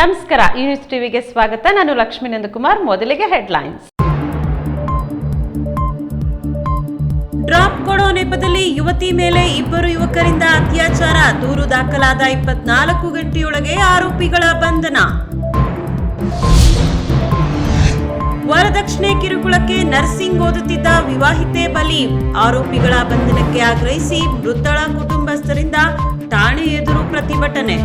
ನಮಸ್ಕಾರ, ಈ ನ್ಯೂಸ್ ಟಿವಿಗೆ ಸ್ವಾಗತ. ನಾನು ಲಕ್ಷ್ಮೀ ನಂದಕುಮಾರ್ ಮೊದಲಿಗೆ ಹೆಡ್ಲೈನ್ಸ್. ಡ್ರಾಪ್ ಕೊಡೋ ನೆಪದಲ್ಲಿ ಯುವತಿ ಮೇಲೆ ಇಬ್ಬರು ಯುವಕರಿಂದ ಅತ್ಯಾಚಾರ. ದೂರು ದಾಖಲಾದ ಇಪ್ಪತ್ನಾಲ್ಕು ಗಂಟೆಯೊಳಗೆ ಆರೋಪಿಗಳ ಬಂಧನ. ವರದಕ್ಷಿಣೆ ಕಿರುಕುಳಕ್ಕೆ ನರ್ಸಿಂಗ್ ಓದುತ್ತಿದ್ದ ವಿವಾಹಿತೆ ಬಲಿ ಆರೋಪಿಗಳ ಬಂಧನಕ್ಕೆ ಆಗ್ರಹಿಸಿ ಮೃತಳ ಕುಟುಂಬಸ್ಥರಿಂದ ಠಾಣೆ ಎದುರು ಪ್ರತಿಭಟನೆ.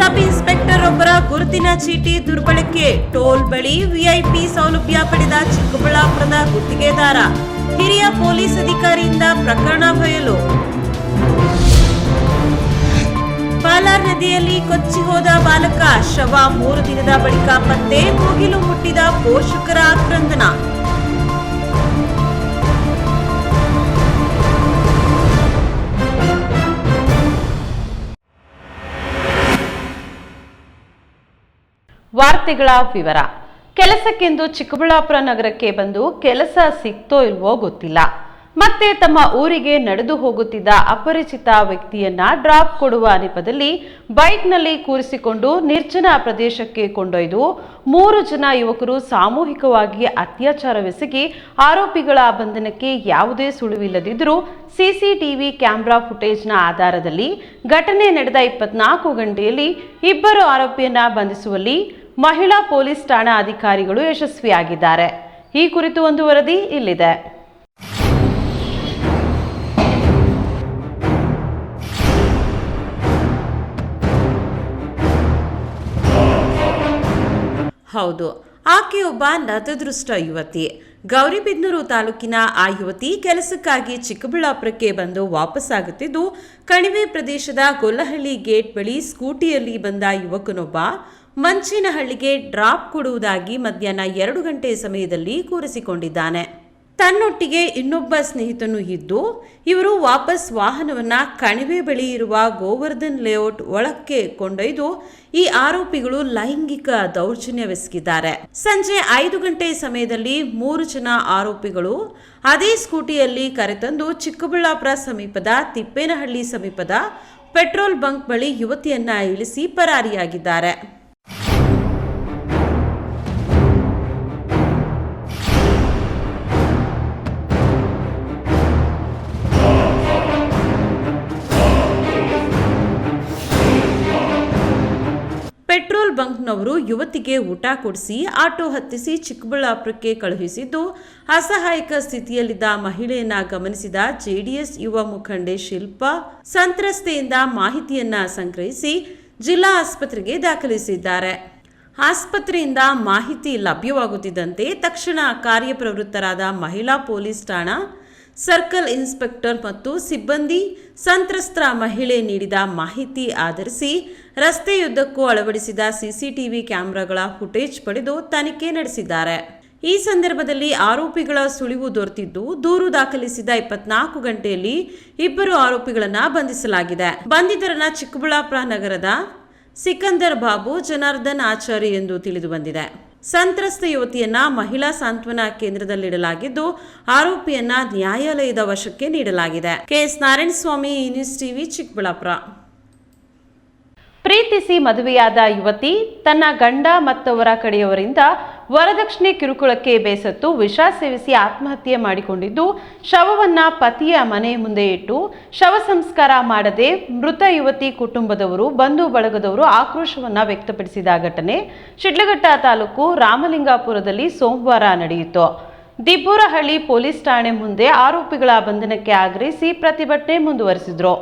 ಸಬ್ ಇನ್ಸ್ಪೆಕ್ಟರ್ ಒಬ್ಬರ ಗುರುತಿನ ಚೀಟಿ ದುರ್ಬಳಕೆ. ಟೋಲ್ ಬಳಿ ವಿಐಪಿ ಸೌಲಭ್ಯ ಪಡೆದ ಚಿಕ್ಕಬಳ್ಳಾಪುರದ ಗುತ್ತಿಗೆದಾರ. ಹಿರಿಯ ಪೊಲೀಸ್ ಅಧಿಕಾರಿಯಿಂದ ಪ್ರಕರಣ ಬಯಲು. ಪಾಲಾರ್ ನದಿಯಲ್ಲಿ ಕೊಚ್ಚಿ ಹೋದ ಬಾಲಕ ಶವ ಮೂರು ದಿನದ ಬಳಿಕ ಪತ್ತೆ, ಮುಗಿಲು ಮುಟ್ಟಿದ ಪೋಷಕರ ಆಕ್ರಂದನ. ವಾರ್ತೆಗಳ ವಿವರ. ಕೆಲಸಕ್ಕೆಂದು ಚಿಕ್ಕಬಳ್ಳಾಪುರ ನಗರಕ್ಕೆ ಬಂದು ಕೆಲಸ ಸಿಕ್ತೋ ಇಲ್ವೋ ಗೊತ್ತಿಲ್ಲ. ಮತ್ತೆ ತಮ್ಮ ಊರಿಗೆ ನಡೆದು ಹೋಗುತ್ತಿದ್ದ ಅಪರಿಚಿತ ವ್ಯಕ್ತಿಯನ್ನ ಡ್ರಾಪ್ ಕೊಡುವ ನೆಪದಲ್ಲಿ ಬೈಕ್ನಲ್ಲಿ ಕೂರಿಸಿಕೊಂಡು ನಿರ್ಜನ ಪ್ರದೇಶಕ್ಕೆ ಕೊಂಡೊಯ್ದು ಮೂರು ಜನ ಯುವಕರು ಸಾಮೂಹಿಕವಾಗಿ ಅತ್ಯಾಚಾರವೆಸಗಿ ಆರೋಪಿಗಳ ಬಂಧನಕ್ಕೆ ಯಾವುದೇ ಸುಳಿವಿಲ್ಲದಿದ್ದರೂ ಸಿಸಿಟಿವಿ ಕ್ಯಾಮೆರಾ ಫುಟೇಜ್ನ ಆಧಾರದಲ್ಲಿ ಘಟನೆ ನಡೆದ ಇಪ್ಪತ್ನಾಲ್ಕು ಗಂಟೆಯಲ್ಲಿ ಇಬ್ಬರು ಆರೋಪಿಯನ್ನ ಬಂಧಿಸುವಲ್ಲಿ ಮಹಿಳಾ ಪೊಲೀಸ್ ಠಾಣಾ ಅಧಿಕಾರಿಗಳು ಯಶಸ್ವಿಯಾಗಿದ್ದಾರೆ. ಈ ಕುರಿತು ಒಂದು ವರದಿ ಇಲ್ಲಿದೆ. ಹೌದು, ಆಕೆಯೊಬ್ಬ ನತದೃಷ್ಟ ಯುವತಿ. ಗೌರಿಬಿದನೂರು ತಾಲೂಕಿನ ಆ ಯುವತಿ ಕೆಲಸಕ್ಕಾಗಿ ಚಿಕ್ಕಬಳ್ಳಾಪುರಕ್ಕೆ ಬಂದು ವಾಪಸ್ಸಾಗುತ್ತಿದ್ದು, ಕಣಿವೆ ಪ್ರದೇಶದ ಗೊಲ್ಲಹಳ್ಳಿ ಗೇಟ್ ಬಳಿ ಸ್ಕೂಟಿಯಲ್ಲಿ ಬಂದ ಯುವಕನೊಬ್ಬ ಮಂಚಿನಹಳ್ಳಿಗೆ ಡ್ರಾಪ್ ಕೊಡುವುದಾಗಿ ಮಧ್ಯಾಹ್ನ ಎರಡು ಗಂಟೆ ಸಮಯದಲ್ಲಿ ಕೂರಿಸಿಕೊಂಡಿದ್ದಾನೆ. ತನ್ನೊಟ್ಟಿಗೆ ಇನ್ನೊಬ್ಬ ಸ್ನೇಹಿತನು ಇದ್ದು, ಇವರು ವಾಪಸ್ ವಾಹನವನ್ನ ಕಣಿವೆ ಬಳಿ ಇರುವ ಗೋವರ್ಧನ್ ಲೇಔಟ್ ಒಳಕ್ಕೆ ಕೊಂಡೊಯ್ದು ಈ ಆರೋಪಿಗಳು ಲೈಂಗಿಕ ದೌರ್ಜನ್ಯವೆಸಗಿದ್ದಾರೆ ಸಂಜೆ ಐದು ಗಂಟೆ ಸಮಯದಲ್ಲಿ ಮೂರು ಜನ ಆರೋಪಿಗಳು ಅದೇ ಸ್ಕೂಟಿಯಲ್ಲಿ ಕರೆತಂದು ಚಿಕ್ಕಬಳ್ಳಾಪುರ ಸಮೀಪದ ತಿಪ್ಪೇನಹಳ್ಳಿ ಸಮೀಪದ ಪೆಟ್ರೋಲ್ ಬಂಕ್ ಬಳಿ ಯುವತಿಯನ್ನ ಇಳಿಸಿ ಪರಾರಿಯಾಗಿದ್ದಾರೆ. ಬಂಕ್ನವರು ಯುವತಿಗೆ ಊಟ ಕೊಡಿಸಿ, ಆಟೋ ಹತ್ತಿಸಿ ಚಿಕ್ಕಬಳ್ಳಾಪುರಕ್ಕೆ ಕಳುಹಿಸಿದ್ದು. ಅಸಹಾಯಕ ಸ್ಥಿತಿಯಲ್ಲಿದ್ದ ಮಹಿಳೆಯನ್ನ ಗಮನಿಸಿದ ಜೆಡಿಎಸ್ ಯುವ ಮುಖಂಡೆ ಶಿಲ್ಪ, ಸಂತ್ರಸ್ತೆಯಿಂದ ಮಾಹಿತಿಯನ್ನ ಸಂಗ್ರಹಿಸಿ ಜಿಲ್ಲಾ ಆಸ್ಪತ್ರೆಗೆ ದಾಖಲಿಸಿದ್ದಾರೆ. ಆಸ್ಪತ್ರೆಯಿಂದ ಮಾಹಿತಿ ಲಭ್ಯವಾಗುತ್ತಿದ್ದಂತೆ ತಕ್ಷಣ ಕಾರ್ಯಪ್ರವೃತ್ತರಾದ ಮಹಿಳಾ ಪೊಲೀಸ್ ಠಾಣಾ, ಸರ್ಕಲ್ ಇನ್ಸ್ಪೆಕ್ಟರ್ ಮತ್ತು ಸಿಬ್ಬಂದಿ ಸಂತ್ರಸ್ತರ ಮಹಿಳೆ ನೀಡಿದ ಮಾಹಿತಿ ಆಧರಿಸಿ ರಸ್ತೆಯುದ್ದಕ್ಕೂ ಅಳವಡಿಸಿದ ಸಿಸಿಟಿವಿ ಕ್ಯಾಮೆರಾಗಳ ಫುಟೇಜ್ ಪಡೆದು ತನಿಖೆ ನಡೆಸಿದ್ದಾರೆ. ಈ ಸಂದರ್ಭದಲ್ಲಿ ಆರೋಪಿಗಳ ಸುಳಿವು ದೊರೆತಿದ್ದು ದೂರು ದಾಖಲಿಸಿದ ಇಪ್ಪತ್ನಾಲ್ಕು ಗಂಟೆಯಲ್ಲಿ ಇಬ್ಬರು ಆರೋಪಿಗಳನ್ನ ಬಂಧಿಸಲಾಗಿದೆ. ಬಂಧಿತರನ್ನ ಚಿಕ್ಕಬಳ್ಳಾಪುರ ನಗರದ ಸಿಕಂದರ್ ಬಾಬು ಜನಾರ್ದನ್ ಆಚಾರ್ಯ ಎಂದು ತಿಳಿದು ಬಂದಿದೆ. ಸಂತ್ರಸ್ತ ಯುವತಿಯನ್ನ ಮಹಿಳಾ ಸಾಂತ್ವನ ಕೇಂದ್ರದಲ್ಲಿಡಲಾಗಿದ್ದು, ಆರೋಪಿಯನ್ನ ನ್ಯಾಯಾಲಯದ ವಶಕ್ಕೆ ನೀಡಲಾಗಿದೆ. KS Narayanaswamy Swamy news TV, Chikkaballapur. ಪ್ರೀತಿಸಿ ಮದುವೆಯಾದ ಯುವತಿ ತನ್ನ ಗಂಡ ಮತ್ತವರ ಕಡೆಯವರಿಂದ ವರದಕ್ಷಿಣೆ ಕಿರುಕುಳಕ್ಕೆ ಬೇಸತ್ತು, ವಿಷ ಸೇವಿಸಿ ಆತ್ಮಹತ್ಯೆ ಮಾಡಿಕೊಂಡಿದ್ದು, ಶವವನ್ನ ಪತಿಯ ಮನೆ ಮುಂದೆ ಇಟ್ಟು, ಶವ ಸಂಸ್ಕಾರ ಮಾಡದೆ ಮೃತ ಯುವತಿ ಕುಟುಂಬದವರು, ಬಂಧು ಬಳಗದವರು ಆಕ್ರೋಶವನ್ನ ವ್ಯಕ್ತಪಡಿಸಿದ ಘಟನೆ ಶಿಡ್ಲಘಟ್ಟ ತಾಲೂಕು ರಾಮಲಿಂಗಾಪುರದಲ್ಲಿ ಸೋಮವಾರ ನಡೆಯಿತು. ದಿಬ್ಬೂರಹಳ್ಳಿ ಪೊಲೀಸ್ ಠಾಣೆ ಮುಂದೆ ಆರೋಪಿಗಳ ಬಂಧನಕ್ಕೆ ಆಗ್ರಹಿಸಿ ಪ್ರತಿಭಟನೆ ಮುಂದುವರೆಸಿದ್ರು.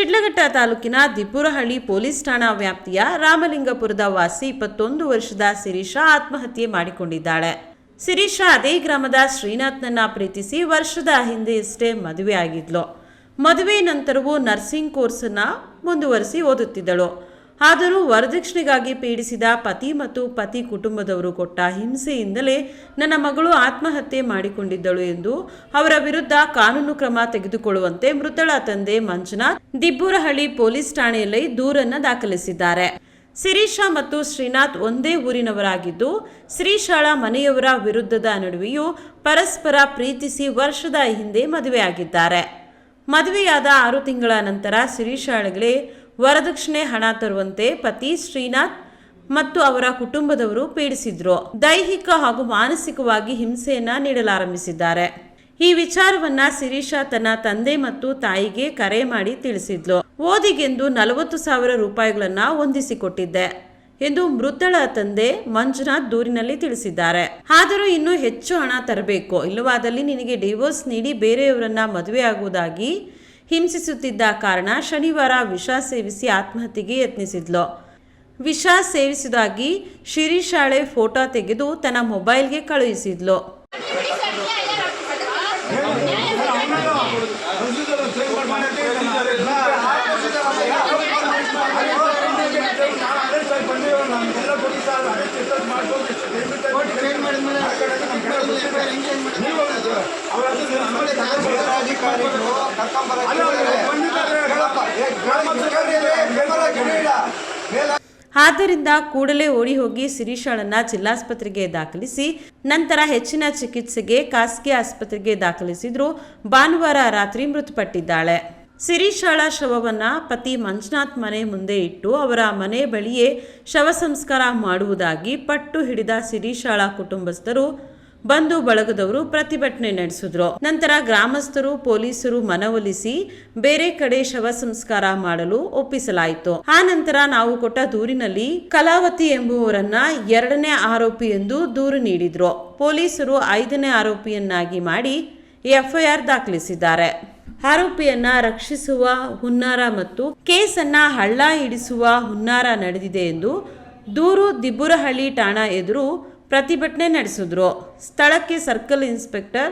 ಶಿಡ್ಲಘಟ್ಟ ತಾಲೂಕಿನ ದಿಪುರಹಳ್ಳಿ ಪೊಲೀಸ್ ಠಾಣಾ ವ್ಯಾಪ್ತಿಯ ರಾಮಲಿಂಗಪುರದ ವಾಸಿ ಇಪ್ಪತ್ತೊಂದು ವರ್ಷದ ಸಿರೀಶಾ ಆತ್ಮಹತ್ಯೆ ಮಾಡಿಕೊಂಡಿದ್ದಾಳೆ. ಸಿರೀಶಾ ಅದೇ ಗ್ರಾಮದ ಶ್ರೀನಾಥ್ನನ್ನ ಪ್ರೀತಿಸಿ ವರ್ಷದ ಹಿಂದೆಯಷ್ಟೇ ಮದುವೆ ಆಗಿದ್ಲು ಮದುವೆ ನಂತರವೂ ನರ್ಸಿಂಗ್ ಕೋರ್ಸನ್ನು ಮುಂದುವರಿಸಿ ಓದುತ್ತಿದ್ದಳು. ಆದರೂ ವರದಕ್ಷಿಣೆಗಾಗಿ ಪೀಡಿಸಿದ ಪತಿ ಮತ್ತು ಪತಿ ಕುಟುಂಬದವರು ಕೊಟ್ಟ ಹಿಂಸೆಯಿಂದಲೇ ನನ್ನ ಮಗಳು ಆತ್ಮಹತ್ಯೆ ಮಾಡಿಕೊಂಡಿದ್ದಳು ಎಂದು ಅವರ ವಿರುದ್ಧ ಕಾನೂನು ಕ್ರಮ ತೆಗೆದುಕೊಳ್ಳುವಂತೆ ಮೃತಳ ತಂದೆ ಮಂಜುನಾಥ್ ದಿಬ್ಬೂರಹಳ್ಳಿ ಪೊಲೀಸ್ ಠಾಣೆಯಲ್ಲಿ ದೂರನ್ನ ದಾಖಲಿಸಿದ್ದಾರೆ. ಶಿರೀಷಾ ಮತ್ತು ಶ್ರೀನಾಥ್ ಒಂದೇ ಊರಿನವರಾಗಿದ್ದು ಶ್ರೀಶಾಳ ಮನೆಯವರ ವಿರುದ್ಧದ ನಡುವೆಯೂ ಪರಸ್ಪರ ಪ್ರೀತಿಸಿ ವರ್ಷದ ಹಿಂದೆ ಮದುವೆಯಾಗಿದ್ದಾರೆ. ಮದುವೆಯಾದ ಆರು ತಿಂಗಳ ನಂತರ ಶಿರೀಶಾಳಿಗೆ ವರದಕ್ಷಿಣೆ ಹಣ ತರುವಂತೆ ಪತಿ ಶ್ರೀನಾಥ್ ಮತ್ತು ಅವರ ಕುಟುಂಬದವರು ಪೀಡಿಸಿದ್ರು. ದೈಹಿಕ ಹಾಗೂ ಮಾನಸಿಕವಾಗಿ ಹಿಂಸೆಯನ್ನ ನೀಡಲಾರಂಭಿಸಿದ್ದಾರೆ. ಈ ವಿಚಾರವನ್ನ ಶಿರೀಷಾ ತನ್ನ ತಂದೆ ಮತ್ತು ತಾಯಿಗೆ ಕರೆ ಮಾಡಿ ತಿಳಿಸಿದ್ಲು. ಓದಿಗೆಂದು ನಲವತ್ತು ಸಾವಿರ ರೂಪಾಯಿಗಳನ್ನ ಹೊಂದಿಸಿಕೊಟ್ಟಿದ್ದೆ ಎಂದು ಮೃತಳ ತಂದೆ ಮಂಜುನಾಥ್ ದೂರಿನಲ್ಲಿ ತಿಳಿಸಿದ್ದಾರೆ. ಆದರೂ ಇನ್ನೂ ಹೆಚ್ಚು ಹಣ ತರಬೇಕು. ಇಲ್ಲವಾದಲ್ಲಿ ನಿನಗೆ ಡಿವೋರ್ಸ್ ನೀಡಿ ಬೇರೆಯವರನ್ನ ಮದುವೆಯಾಗುವುದಾಗಿ ಹಿಂಸಿಸುತ್ತಿದ್ದ ಕಾರಣ ಶನಿವಾರ ವಿಷ ಸೇವಿಸಿ ಆತ್ಮಹತ್ಯೆಗೆ ಯತ್ನಿಸಿದ್ಲು. ವಿಷ ಸೇವಿಸಿದಾಗಿ ಶಿರೀಶಾಳೆ ಫೋಟೋ ತೆಗೆದು ತನ್ನ ಮೊಬೈಲ್ಗೆ ಕಳುಹಿಸಿದ್ಲು. ಆದ್ದರಿಂದ ಕೂಡಲೇ ಓಡಿ ಹೋಗಿ ಶಿರೀಶಾಳನ್ನ ಜಿಲ್ಲಾಸ್ಪತ್ರೆಗೆ ದಾಖಲಿಸಿ ನಂತರ ಹೆಚ್ಚಿನ ಚಿಕಿತ್ಸೆಗೆ ಖಾಸಗಿ ಆಸ್ಪತ್ರೆಗೆ ದಾಖಲಿಸಿದ್ರು. ಭಾನುವಾರ ರಾತ್ರಿ ಮೃತಪಟ್ಟಿದ್ದಾಳೆ. ಸಿರಿಶಾಳ ಶವವನ್ನ ಪತಿ ಮಂಜುನಾಥ್ ಮನೆ ಮುಂದೆ ಇಟ್ಟು ಅವರ ಮನೆ ಬಳಿಯೇ ಶವ ಸಂಸ್ಕಾರ ಮಾಡುವುದಾಗಿ ಪಟ್ಟು ಹಿಡಿದ ಸಿರಿಶಾಳ ಕುಟುಂಬಸ್ಥರು ಬಂಧು ಬಳಗದವರು ಪ್ರತಿಭಟನೆ ನಡೆಸಿದ್ರು. ನಂತರ ಗ್ರಾಮಸ್ಥರು, ಪೊಲೀಸರು ಮನವೊಲಿಸಿ ಬೇರೆ ಕಡೆ ಶವ ಸಂಸ್ಕಾರ ಮಾಡಲು ಒಪ್ಪಿಸಲಾಯಿತು. ಆ ನಂತರ ನಾವು ಕೊಟ್ಟ ದೂರಿನಲ್ಲಿ ಕಲಾವತಿ ಎಂಬುವರನ್ನ ಎರಡನೇ ಆರೋಪಿ ಎಂದು ದೂರು ನೀಡಿದ್ರು. ಪೊಲೀಸರು ಐದನೇ ಆರೋಪಿಯನ್ನಾಗಿ ಮಾಡಿ ಎಫ್ಐಆರ್ ದಾಖಲಿಸಿದ್ದಾರೆ. ಆರೋಪಿಯನ್ನ ರಕ್ಷಿಸುವ ಹುನ್ನಾರ ಮತ್ತು ಕೇಸನ್ನ ಹಳ್ಳ ಹಿಡಿಸುವ ಹುನ್ನಾರ ನಡೆದಿದೆ ಎಂದು ದೂರು ದಿಬ್ಬುರಹಳ್ಳಿ ಠಾಣಾ ಎದುರು ಪ್ರತಿಭಟನೆ ನಡೆಸಿದ್ರು. ಸ್ಥಳಕ್ಕೆ ಸರ್ಕಲ್ ಇನ್ಸ್ಪೆಕ್ಟರ್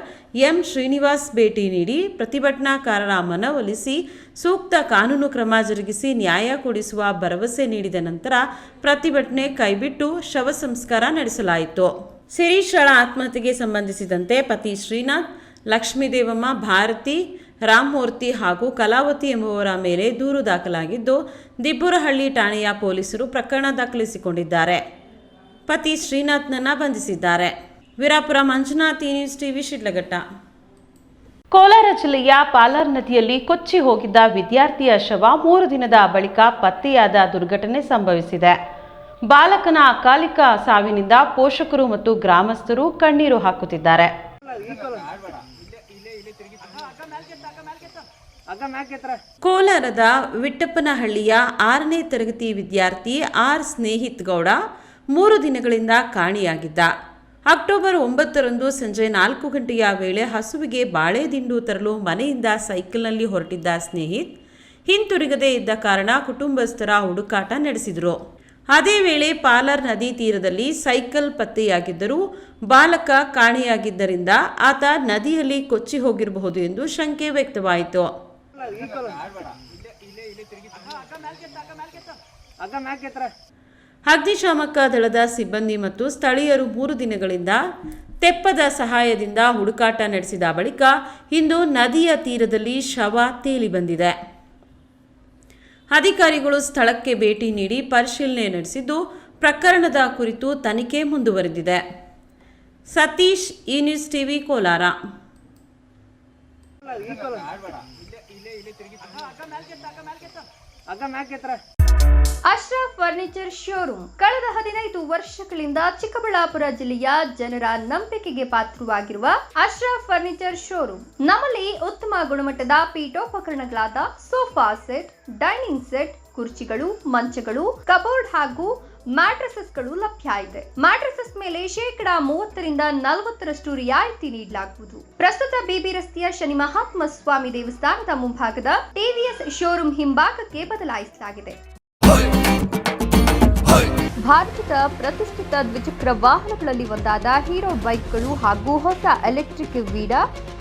ಎಂ ಶ್ರೀನಿವಾಸ್ ಭೇಟಿ ನೀಡಿ ಪ್ರತಿಭಟನಾಕಾರರ ಮನವೊಲಿಸಿ ಸೂಕ್ತ ಕಾನೂನು ಕ್ರಮ ಜರುಗಿಸಿ ನ್ಯಾಯ ಕೊಡಿಸುವ ಭರವಸೆ ನೀಡಿದ ನಂತರ ಪ್ರತಿಭಟನೆ ಕೈಬಿಟ್ಟು ಶವ ಸಂಸ್ಕಾರ ನಡೆಸಲಾಯಿತು. ಸಿರೀಶಳ ಆತ್ಮಹತ್ಯೆಗೆ ಸಂಬಂಧಿಸಿದಂತೆ ಪತಿ ಶ್ರೀನಾಥ್ ಲಕ್ಷ್ಮೀದೇವಮ್ಮ ಭಾರತಿ ರಾಮಮೂರ್ತಿ ಹಾಗೂ ಕಲಾವತಿ ಎಂಬುವರ ಮೇಲೆ ದೂರು ದಾಖಲಾಗಿದ್ದು, ದಿಬ್ಬುರಹಳ್ಳಿ ಠಾಣೆಯ ಪೊಲೀಸರು ಪ್ರಕರಣ ದಾಖಲಿಸಿಕೊಂಡಿದ್ದಾರೆ. ಪತಿ ಶ್ರೀನಾಥ್ನನ್ನ ಬಂಧಿಸಿದ್ದಾರೆ. Veerapura Manjunath news TV Sidlaghatta. Kolar ಜಿಲ್ಲೆಯ ಪಾಲಾರ್ ನದಿಯಲ್ಲಿ ಕೊಚ್ಚಿ ಹೋಗಿದ್ದ ವಿದ್ಯಾರ್ಥಿಯ ಶವ ಮೂರು ದಿನದ ಬಳಿಕ ಪತ್ತೆಯಾದ ದುರ್ಘಟನೆ ಸಂಭವಿಸಿದೆ. ಬಾಲಕನ ಅಕಾಲಿಕ ಸಾವಿನಿಂದ ಪೋಷಕರು ಮತ್ತು ಗ್ರಾಮಸ್ಥರು ಕಣ್ಣೀರು ಹಾಕುತ್ತಿದ್ದಾರೆ. ಕೋಲಾರದ ವಿಟ್ಟಪ್ಪನಹಳ್ಳಿಯ ಆರನೇ ತರಗತಿ ವಿದ್ಯಾರ್ಥಿ ಆರ್ ಸ್ನೇಹಿತ್ ಗೌಡ ಮೂರು ದಿನಗಳಿಂದ ಕಾಣಿಯಾಗಿದ್ದ. ಅಕ್ಟೋಬರ್ ಒಂಬತ್ತರಂದು ಸಂಜೆ ನಾಲ್ಕು ಗಂಟೆಯ ವೇಳೆ ಹಸುವಿಗೆ ಬಾಳೆ ದಿಂಡು ತರಲು ಮನೆಯಿಂದ ಸೈಕಲ್ನಲ್ಲಿ ಹೊರಟಿದ್ದ ಸ್ನೇಹಿತ್, ಹಿಂತಿರುಗದೇ ಇದ್ದ ಕಾರಣ ಕುಟುಂಬಸ್ಥರ ಹುಡುಕಾಟ ನಡೆಸಿದರು. ಅದೇ ವೇಳೆ ಪಾಲರ್ ನದಿ ತೀರದಲ್ಲಿ ಸೈಕಲ್ ಪತ್ತೆಯಾಗಿದ್ದರೂ ಬಾಲಕ ಕಾಣೆಯಾಗಿದ್ದರಿಂದ ಆತ ನದಿಯಲ್ಲಿ ಕೊಚ್ಚಿ ಹೋಗಿರಬಹುದು ಎಂದು ಶಂಕೆ ವ್ಯಕ್ತವಾಯಿತು. ಅಗ್ನಿಶಾಮಕ ದಳದ ಸಿಬ್ಬಂದಿ ಮತ್ತು ಸ್ಥಳೀಯರು ಮೂರು ದಿನಗಳಿಂದ ತೆಪ್ಪದ ಸಹಾಯದಿಂದ ಹುಡುಕಾಟ ನಡೆಸಿದ ಬಳಿಕ ಇಂದು ನದಿಯ ತೀರದಲ್ಲಿ ಶವ ತೇಲಿ ಬಂದಿದೆ. ಅಧಿಕಾರಿಗಳು ಸ್ಥಳಕ್ಕೆ ಭೇಟಿ ನೀಡಿ ಪರಿಶೀಲನೆ ನಡೆಸಿದ್ದು, ಪ್ರಕರಣದ ಕುರಿತು ತನಿಖೆ ಮುಂದುವರೆದಿದೆ. Satish, E TV, Kolar. Ashraf furniture showroom. ಕಳೆದ ಹದಿನೈದು ವರ್ಷಗಳಿಂದ ಚಿಕ್ಕಬಳ್ಳಾಪುರ ಜಿಲ್ಲೆಯ ಜನರ ನಂಬಿಕೆಗೆ ಪಾತ್ರವಾಗಿರುವ ಅಶ್ರಫ್ ಫರ್ನಿಚರ್ ಶೋರೂಮ್. ನಮ್ಮಲ್ಲಿ ಉತ್ತಮ ಗುಣಮಟ್ಟದ ಪೀಠೋಪಕರಣಗಳಾದ ಸೋಫಾ ಸೆಟ್, ಡೈನಿಂಗ್ ಸೆಟ್, ಕುರ್ಚಿಗಳು, ಮಂಚಗಳು, ಕಬೋರ್ಡ್ ಹಾಗೂ ಮ್ಯಾಟ್ರಸಸ್ಗಳು ಲಭ್ಯ ಇದೆ. ಮ್ಯಾಟ್ರಸಸ್ ಮೇಲೆ ಶೇಕಡಾ ಮೂವತ್ತರಿಂದ ನಲವತ್ತರಷ್ಟು ರಿಯಾಯಿತಿ ನೀಡಲಾಗುವುದು. ಪ್ರಸ್ತುತ ಬಿಬಿ ರಸ್ತೆಯ ಶನಿ ಮಹಾತ್ಮ ಸ್ವಾಮಿ ದೇವಸ್ಥಾನದ ಮುಂಭಾಗದ ಟಿವಿಎಸ್ ಶೋರೂಮ್ ಹಿಂಭಾಗಕ್ಕೆ ಬದಲಾಯಿಸಲಾಗಿದೆ. ಭಾರತದ ಪ್ರತಿಷ್ಠಿತ ದ್ವಿಚಕ್ರ ವಾಹನಗಳಲ್ಲಿ ಒಂದಾದ ಹೀರೋ ಬೈಕ್ಗಳು ಹಾಗೂ ಹೊಸ ಎಲೆಕ್ಟ್ರಿಕ್ ವೀಡಾ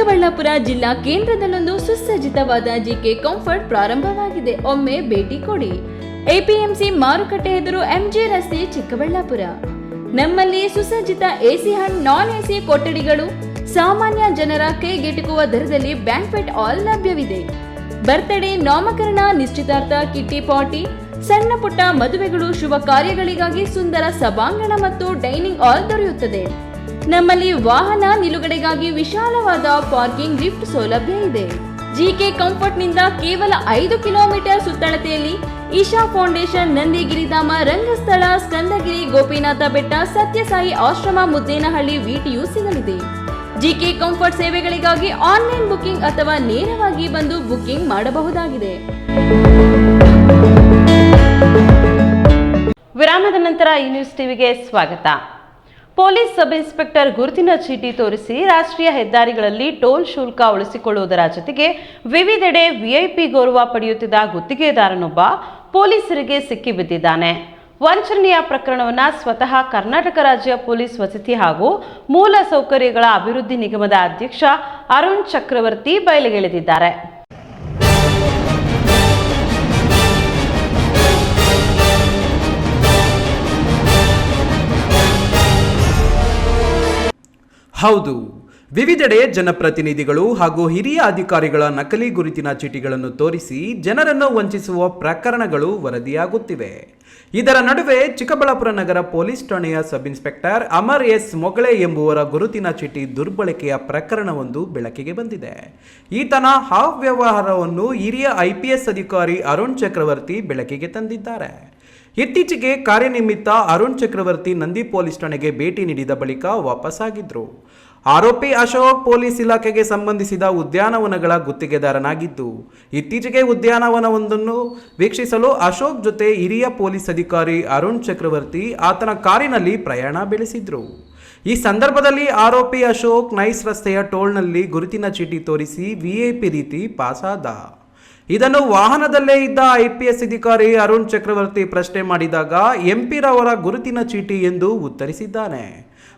ಚಿಕ್ಕಬಳ್ಳಾಪುರ ಜಿಲ್ಲಾ ಕೇಂದ್ರದಲ್ಲೊಂದು ಸುಸಜ್ಜಿತವಾದ ಜಿಕೆ ಕಂಫರ್ಟ್ ಪ್ರಾರಂಭವಾಗಿದೆ. ಒಮ್ಮೆ ಭೇಟಿ ಕೊಡಿ. ಎಪಿಎಂಸಿ ಮಾರುಕಟ್ಟೆ ಎದುರು ಎಂಜೆ ರಸ್ತೆ ಚಿಕ್ಕಬಳ್ಳಾಪುರ. ನಮ್ಮಲ್ಲಿ ಸುಸಜ್ಜಿತ ಎಸಿ ಹಣ್ ನಾನ್ ಎಸಿ ಕೊಠಡಿಗಳು, ಸಾಮಾನ್ಯ ಜನರ ಕೈಗೆಟುಕುವ ದರದಲ್ಲಿ ಬ್ಯಾಂಕ್ವೆಟ್ ಹಾಲ್ ಲಭ್ಯವಿದೆ. ಬರ್ತ್ಡೇ ನಾಮಕರಣ ನಿಶ್ಚಿತಾರ್ಥ, ಕಿಟ್ಟಿ ಪಾರ್ಟಿ ಸಣ್ಣ ಪುಟ್ಟ ಮದುವೆಗಳು, ಶುಭ ಕಾರ್ಯಗಳಿಗಾಗಿ ಸುಂದರ ಸಭಾಂಗಣ ಮತ್ತು ಡೈನಿಂಗ್ ಹಾಲ್ ದೊರೆಯುತ್ತದೆ. ನಮ್ಮಲ್ಲಿ ವಾಹನ ನಿಲುಗಡೆಗಾಗಿ ವಿಶಾಲವಾದ ಪಾರ್ಕಿಂಗ್ ಲಿಫ್ಟ್ ಸೌಲಭ್ಯ ಇದೆ. ಜಿಕೆ ಕಂಫರ್ಟ್ನಿಂದ ಕೇವಲ ಐದು ಕಿಲೋಮೀಟರ್ ಸುತ್ತಳತೆಯಲ್ಲಿ ಈಶಾ ಫೌಂಡೇಶನ್ ನಂದಿಗಿರಿಧಾಮ ರಂಗಸ್ಥಳ ಸ್ಕಂದಗಿರಿ ಗೋಪಿನಾಥ ಬೆಟ್ಟ ಸತ್ಯಸಾಯಿ ಆಶ್ರಮ ಮುದ್ದೇನಹಳ್ಳಿ ವಿಟಿಯು ಸಿಗಲಿದೆ. ಜಿಕೆ ಕಂಫರ್ಟ್ ಸೇವೆಗಳಿಗಾಗಿ ಆನ್ಲೈನ್ ಬುಕಿಂಗ್ ಅಥವಾ ನೇರವಾಗಿ ಬಂದು ಬುಕಿಂಗ್ ಮಾಡಬಹುದಾಗಿದೆ. ವಿರಾಮದ ನಂತರ ಈ ನ್ಯೂಸ್ ಟಿವಿಗೆ ಸ್ವಾಗತ. ಪೊಲೀಸ್ ಸಬ್ ಇನ್ಸ್ಪೆಕ್ಟರ್ ಗುರುತಿನ ಚೀಟಿ ತೋರಿಸಿ ರಾಷ್ಟ್ರೀಯ ಹೆದ್ದಾರಿಗಳಲ್ಲಿ ಟೋಲ್ ಶುಲ್ಕ ಉಳಿಸಿಕೊಳ್ಳುವುದರ ಜೊತೆಗೆ ವಿವಿಧೆಡೆ ವಿಐಪಿ ಗೌರವ ಪಡೆಯುತ್ತಿದ್ದ ಗುತ್ತಿಗೆದಾರನೊಬ್ಬ ಪೊಲೀಸರಿಗೆ ಸಿಕ್ಕಿಬಿದ್ದಿದ್ದಾನೆ. ವಂಚನೆಯ ಪ್ರಕರಣವನ್ನು ಸ್ವತಃ ಕರ್ನಾಟಕ ರಾಜ್ಯ ಪೊಲೀಸ್ ವಸತಿ ಹಾಗೂ ಮೂಲ ಸೌಕರ್ಯಗಳ ಅಭಿವೃದ್ಧಿ ನಿಗಮದ ಅಧ್ಯಕ್ಷ ಅರುಣ್ ಚಕ್ರವರ್ತಿ ಬಯಲಿಗೆಳೆದಿದ್ದಾರೆ. ಹೌದು. ವಿವಿಧೆಡೆ ಜನಪ್ರತಿನಿಧಿಗಳು ಹಾಗೂ ಹಿರಿಯ ಅಧಿಕಾರಿಗಳ ನಕಲಿ ಗುರುತಿನ ಚೀಟಿಗಳನ್ನು ತೋರಿಸಿ ಜನರನ್ನು ವಂಚಿಸುವ ಪ್ರಕರಣಗಳು ವರದಿಯಾಗುತ್ತಿವೆ. ಇದರ ನಡುವೆ ಚಿಕ್ಕಬಳ್ಳಾಪುರ ನಗರ ಪೊಲೀಸ್ ಠಾಣೆಯ sub inspector Amar S Mogale ಎಂಬುವರ ಗುರುತಿನ ಚೀಟಿ ದುರ್ಬಳಕೆಯ ಪ್ರಕರಣವೊಂದು ಬೆಳಕಿಗೆ ಬಂದಿದೆ. ಈತನ ಹಾವ್ ವ್ಯವಹಾರವನ್ನು ಹಿರಿಯ ಐಪಿಎಸ್ ಅಧಿಕಾರಿ ಅರುಣ್ ಚಕ್ರವರ್ತಿ ಬೆಳಕಿಗೆ ತಂದಿದ್ದಾರೆ. ಇತ್ತೀಚೆಗೆ ಕಾರ್ಯನಿಮಿತ್ತ ಅರುಣ್ ಚಕ್ರವರ್ತಿ ನಂದಿ ಪೊಲೀಸ್ ಠಾಣೆಗೆ ಭೇಟಿ ನೀಡಿದ ಬಳಿಕ ವಾಪಸ್ಸಾಗಿದ್ರು. ಆರೋಪಿ ಅಶೋಕ್ ಪೊಲೀಸ್ ಇಲಾಖೆಗೆ ಸಂಬಂಧಿಸಿದ ಉದ್ಯಾನವನಗಳ ಗುತ್ತಿಗೆದಾರನಾಗಿದ್ದು, ಇತ್ತೀಚೆಗೆ ಉದ್ಯಾನವನವೊಂದನ್ನು ವೀಕ್ಷಿಸಲು ಅಶೋಕ್ ಜೊತೆ ಹಿರಿಯ ಪೊಲೀಸ್ ಅಧಿಕಾರಿ ಅರುಣ್ ಚಕ್ರವರ್ತಿ ಆತನ ಕಾರಿನಲ್ಲಿ ಪ್ರಯಾಣ ಬೆಳೆಸಿದ್ರು. ಈ ಸಂದರ್ಭದಲ್ಲಿ ಆರೋಪಿ ಅಶೋಕ್ ನೈಸ್ ರಸ್ತೆಯ ಟೋಲ್ನಲ್ಲಿ ಗುರುತಿನ ಚೀಟಿ ತೋರಿಸಿ ವಿಐಪಿ ರೀತಿ ಪಾಸಾದ ಇದನ್ನು ವಾಹನದಲ್ಲೇ ಇದ್ದ ಐಪಿಎಸ್ ಅಧಿಕಾರಿ ಅರುಣ್ ಚಕ್ರವರ್ತಿ ಪ್ರಶ್ನೆ ಮಾಡಿದಾಗ ಎಂಪಿರವರ ಗುರುತಿನ ಚೀಟಿ ಎಂದು ಉತ್ತರಿಸಿದ್ದಾನೆ.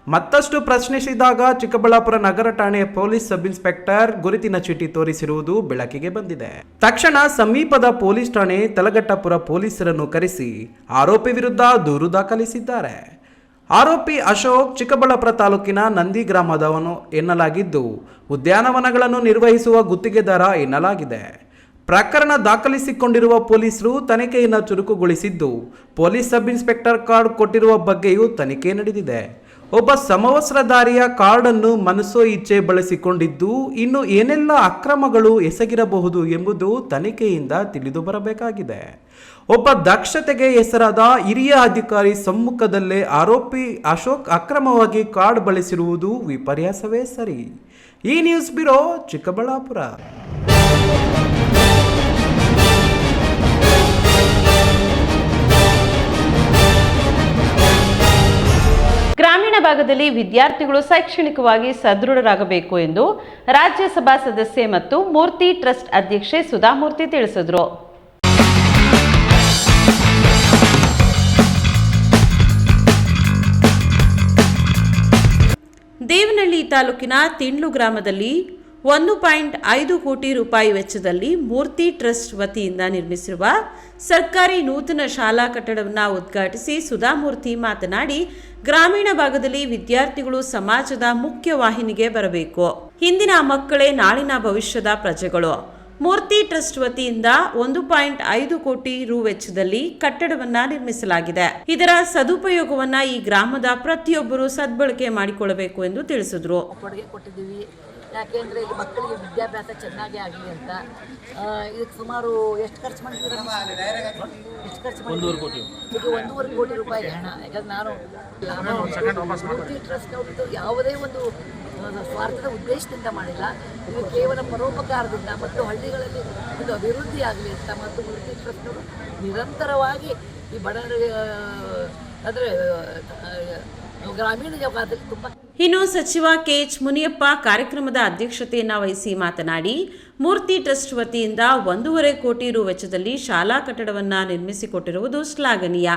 ಮತ್ತಷ್ಟು ಪ್ರಶ್ನಿಸಿದಾಗ ಚಿಕ್ಕಬಳ್ಳಾಪುರ ನಗರ ಠಾಣೆಯ ಪೊಲೀಸ್ ಸಬ್ ಇನ್ಸ್ಪೆಕ್ಟರ್ ಗುರುತಿನ ಚೀಟಿ ತೋರಿಸಿರುವುದು ಬೆಳಕಿಗೆ ಬಂದಿದೆ. ತಕ್ಷಣ ಸಮೀಪದ ಪೊಲೀಸ್ ಠಾಣೆ ತಲಗಟ್ಟಪುರ ಪೊಲೀಸರನ್ನು ಕರೆಸಿ ಆರೋಪಿ ವಿರುದ್ಧ ದೂರು ದಾಖಲಿಸಿದ್ದಾರೆ. ಆರೋಪಿ ಅಶೋಕ್ ಚಿಕ್ಕಬಳ್ಳಾಪುರ ತಾಲೂಕಿನ ನಂದಿ ಗ್ರಾಮದವನು ಎನ್ನಲಾಗಿದ್ದು, ಉದ್ಯಾನವನಗಳನ್ನು ನಿರ್ವಹಿಸುವ ಗುತ್ತಿಗೆದಾರ ಎನ್ನಲಾಗಿದೆ. ಪ್ರಕರಣ ದಾಖಲಿಸಿಕೊಂಡಿರುವ ಪೊಲೀಸರು ತನಿಖೆಯನ್ನು ಚುರುಕುಗೊಳಿಸಿದ್ದು, ಪೊಲೀಸ್ ಸಬ್ ಇನ್ಸ್ಪೆಕ್ಟರ್ ಕಾರ್ಡ್ ಕೊಟ್ಟಿರುವ ಬಗ್ಗೆಯೂ ತನಿಖೆ ನಡೆದಿದೆ. ಒಬ್ಬ ಸಮವಸ್ತ್ರಧಾರಿಯ ಕಾರ್ಡನ್ನು ಮನಸ್ಸೋ ಇಚ್ಛೆ ಬಳಸಿಕೊಂಡಿದ್ದು ಇನ್ನು ಏನೆಲ್ಲ ಅಕ್ರಮಗಳು ಎಸಗಿರಬಹುದು ಎಂಬುದು ತನಿಖೆಯಿಂದ ತಿಳಿದು ಬರಬೇಕಾಗಿದೆ. ಒಬ್ಬ ದಕ್ಷತೆಗೆ ಹೆಸರಾದ ಹಿರಿಯ ಅಧಿಕಾರಿ ಸಮ್ಮುಖದಲ್ಲೇ ಆರೋಪಿ ಅಶೋಕ್ ಅಕ್ರಮವಾಗಿ ಕಾರ್ಡ್ ಬಳಸಿರುವುದು ವಿಪರ್ಯಾಸವೇ ಸರಿ. ಈ ನ್ಯೂಸ್ ಬ್ಯೂರೋ ಚಿಕ್ಕಬಳ್ಳಾಪುರ. ಗ್ರಾಮೀಣ ಭಾಗದಲ್ಲಿ ವಿದ್ಯಾರ್ಥಿಗಳು ಶೈಕ್ಷಣಿಕವಾಗಿ ಸದೃಢರಾಗಬೇಕು ಎಂದು ರಾಜ್ಯಸಭಾ ಸದಸ್ಯೆ ಮತ್ತು ಮೂರ್ತಿ ಟ್ರಸ್ಟ್ ಅಧ್ಯಕ್ಷೆ ಸುಧಾಮೂರ್ತಿ ತಿಳಿಸಿದರು. ದೇವನಹಳ್ಳಿ ತಾಲೂಕಿನ ತಿಂಡ್ಲು ಗ್ರಾಮದಲ್ಲಿ ಒಂದು ಪಾಯಿಂಟ್ ಐದು ಕೋಟಿ ರೂಪಾಯಿ ವೆಚ್ಚದಲ್ಲಿ ಮೂರ್ತಿ ಟ್ರಸ್ಟ್ ವತಿಯಿಂದ ನಿರ್ಮಿಸಿರುವ ಸರ್ಕಾರಿ ನೂತನ ಶಾಲಾ ಕಟ್ಟಡವನ್ನು ಉದ್ಘಾಟಿಸಿ ಸುಧಾಮೂರ್ತಿ ಮಾತನಾಡಿ, ಗ್ರಾಮೀಣ ಭಾಗದಲ್ಲಿ ವಿದ್ಯಾರ್ಥಿಗಳು ಸಮಾಜದ ಮುಖ್ಯ ವಾಹಿನಿಗೆ ಬರಬೇಕು. ಹಿಂದಿನ ಮಕ್ಕಳೇ ನಾಳಿನ ಭವಿಷ್ಯದ ಪ್ರಜೆಗಳು. ಮೂರ್ತಿ ಟ್ರಸ್ಟ್ ವತಿಯಿಂದ ಒಂದು ಪಾಯಿಂಟ್ ಐದು ಕೋಟಿ ರು ವೆಚ್ಚದಲ್ಲಿ ಕಟ್ಟಡವನ್ನ ನಿರ್ಮಿಸಲಾಗಿದೆ. ಇದರ ಸದುಪಯೋಗವನ್ನ ಈ ಗ್ರಾಮದ ಪ್ರತಿಯೊಬ್ಬರು ಸದ್ಬಳಕೆ ಮಾಡಿಕೊಳ್ಳಬೇಕು ಎಂದು ತಿಳಿಸಿದ್ರು. ಯಾಕೆಂದರೆ ಇಲ್ಲಿ ಮಕ್ಕಳಿಗೆ ವಿದ್ಯಾಭ್ಯಾಸ ಚೆನ್ನಾಗಿ ಆಗಲಿ ಅಂತ. ಇದಕ್ಕೆ ಸುಮಾರು ಎಷ್ಟು ಖರ್ಚು ಮಾಡಿದ್ರು ಎಷ್ಟು ಖರ್ಚು ಮಾಡಿದ್ರು? ಇದು ಈಗ ಒಂದೂವರೆ ಕೋಟಿ ರೂಪಾಯಿ ಹಣ. ಯಾಕಂದ್ರೆ ನಾನು ಟ್ರಸ್ಟ್ ಅವ್ರದ್ದು ಯಾವುದೇ ಒಂದು ಸ್ವಾರ್ಥದ ಉದ್ದೇಶದಿಂದ ಮಾಡಿಲ್ಲ. ಇದು ಕೇವಲ ಪರೋಪಕಾರದಿಂದ ಮತ್ತು ಹಳ್ಳಿಗಳಲ್ಲಿ ಒಂದು ಅಭಿವೃದ್ಧಿ ಆಗಲಿ ಅಂತ ಮತ್ತು ಮೂರ್ತಿ ಟ್ರಸ್ಟ್ನವರು ನಿರಂತರವಾಗಿ ಈ ಬಡ ಅಂದರೆ ಇನ್ನು ಸಚಿವ ಕೆಎಚ್ ಮುನಿಯಪ್ಪ ಕಾರ್ಯಕ್ರಮದ ಅಧ್ಯಕ್ಷತೆಯನ್ನು ವಹಿಸಿ ಮಾತನಾಡಿ, ಮೂರ್ತಿ ಟ್ರಸ್ಟ್ ವತಿಯಿಂದ ಒಂದೂವರೆ ಕೋಟಿ ರು ವೆಚ್ಚದಲ್ಲಿ ಶಾಲಾ ಕಟ್ಟಡವನ್ನು ನಿರ್ಮಿಸಿಕೊಟ್ಟಿರುವುದು ಶ್ಲಾಘನೀಯ.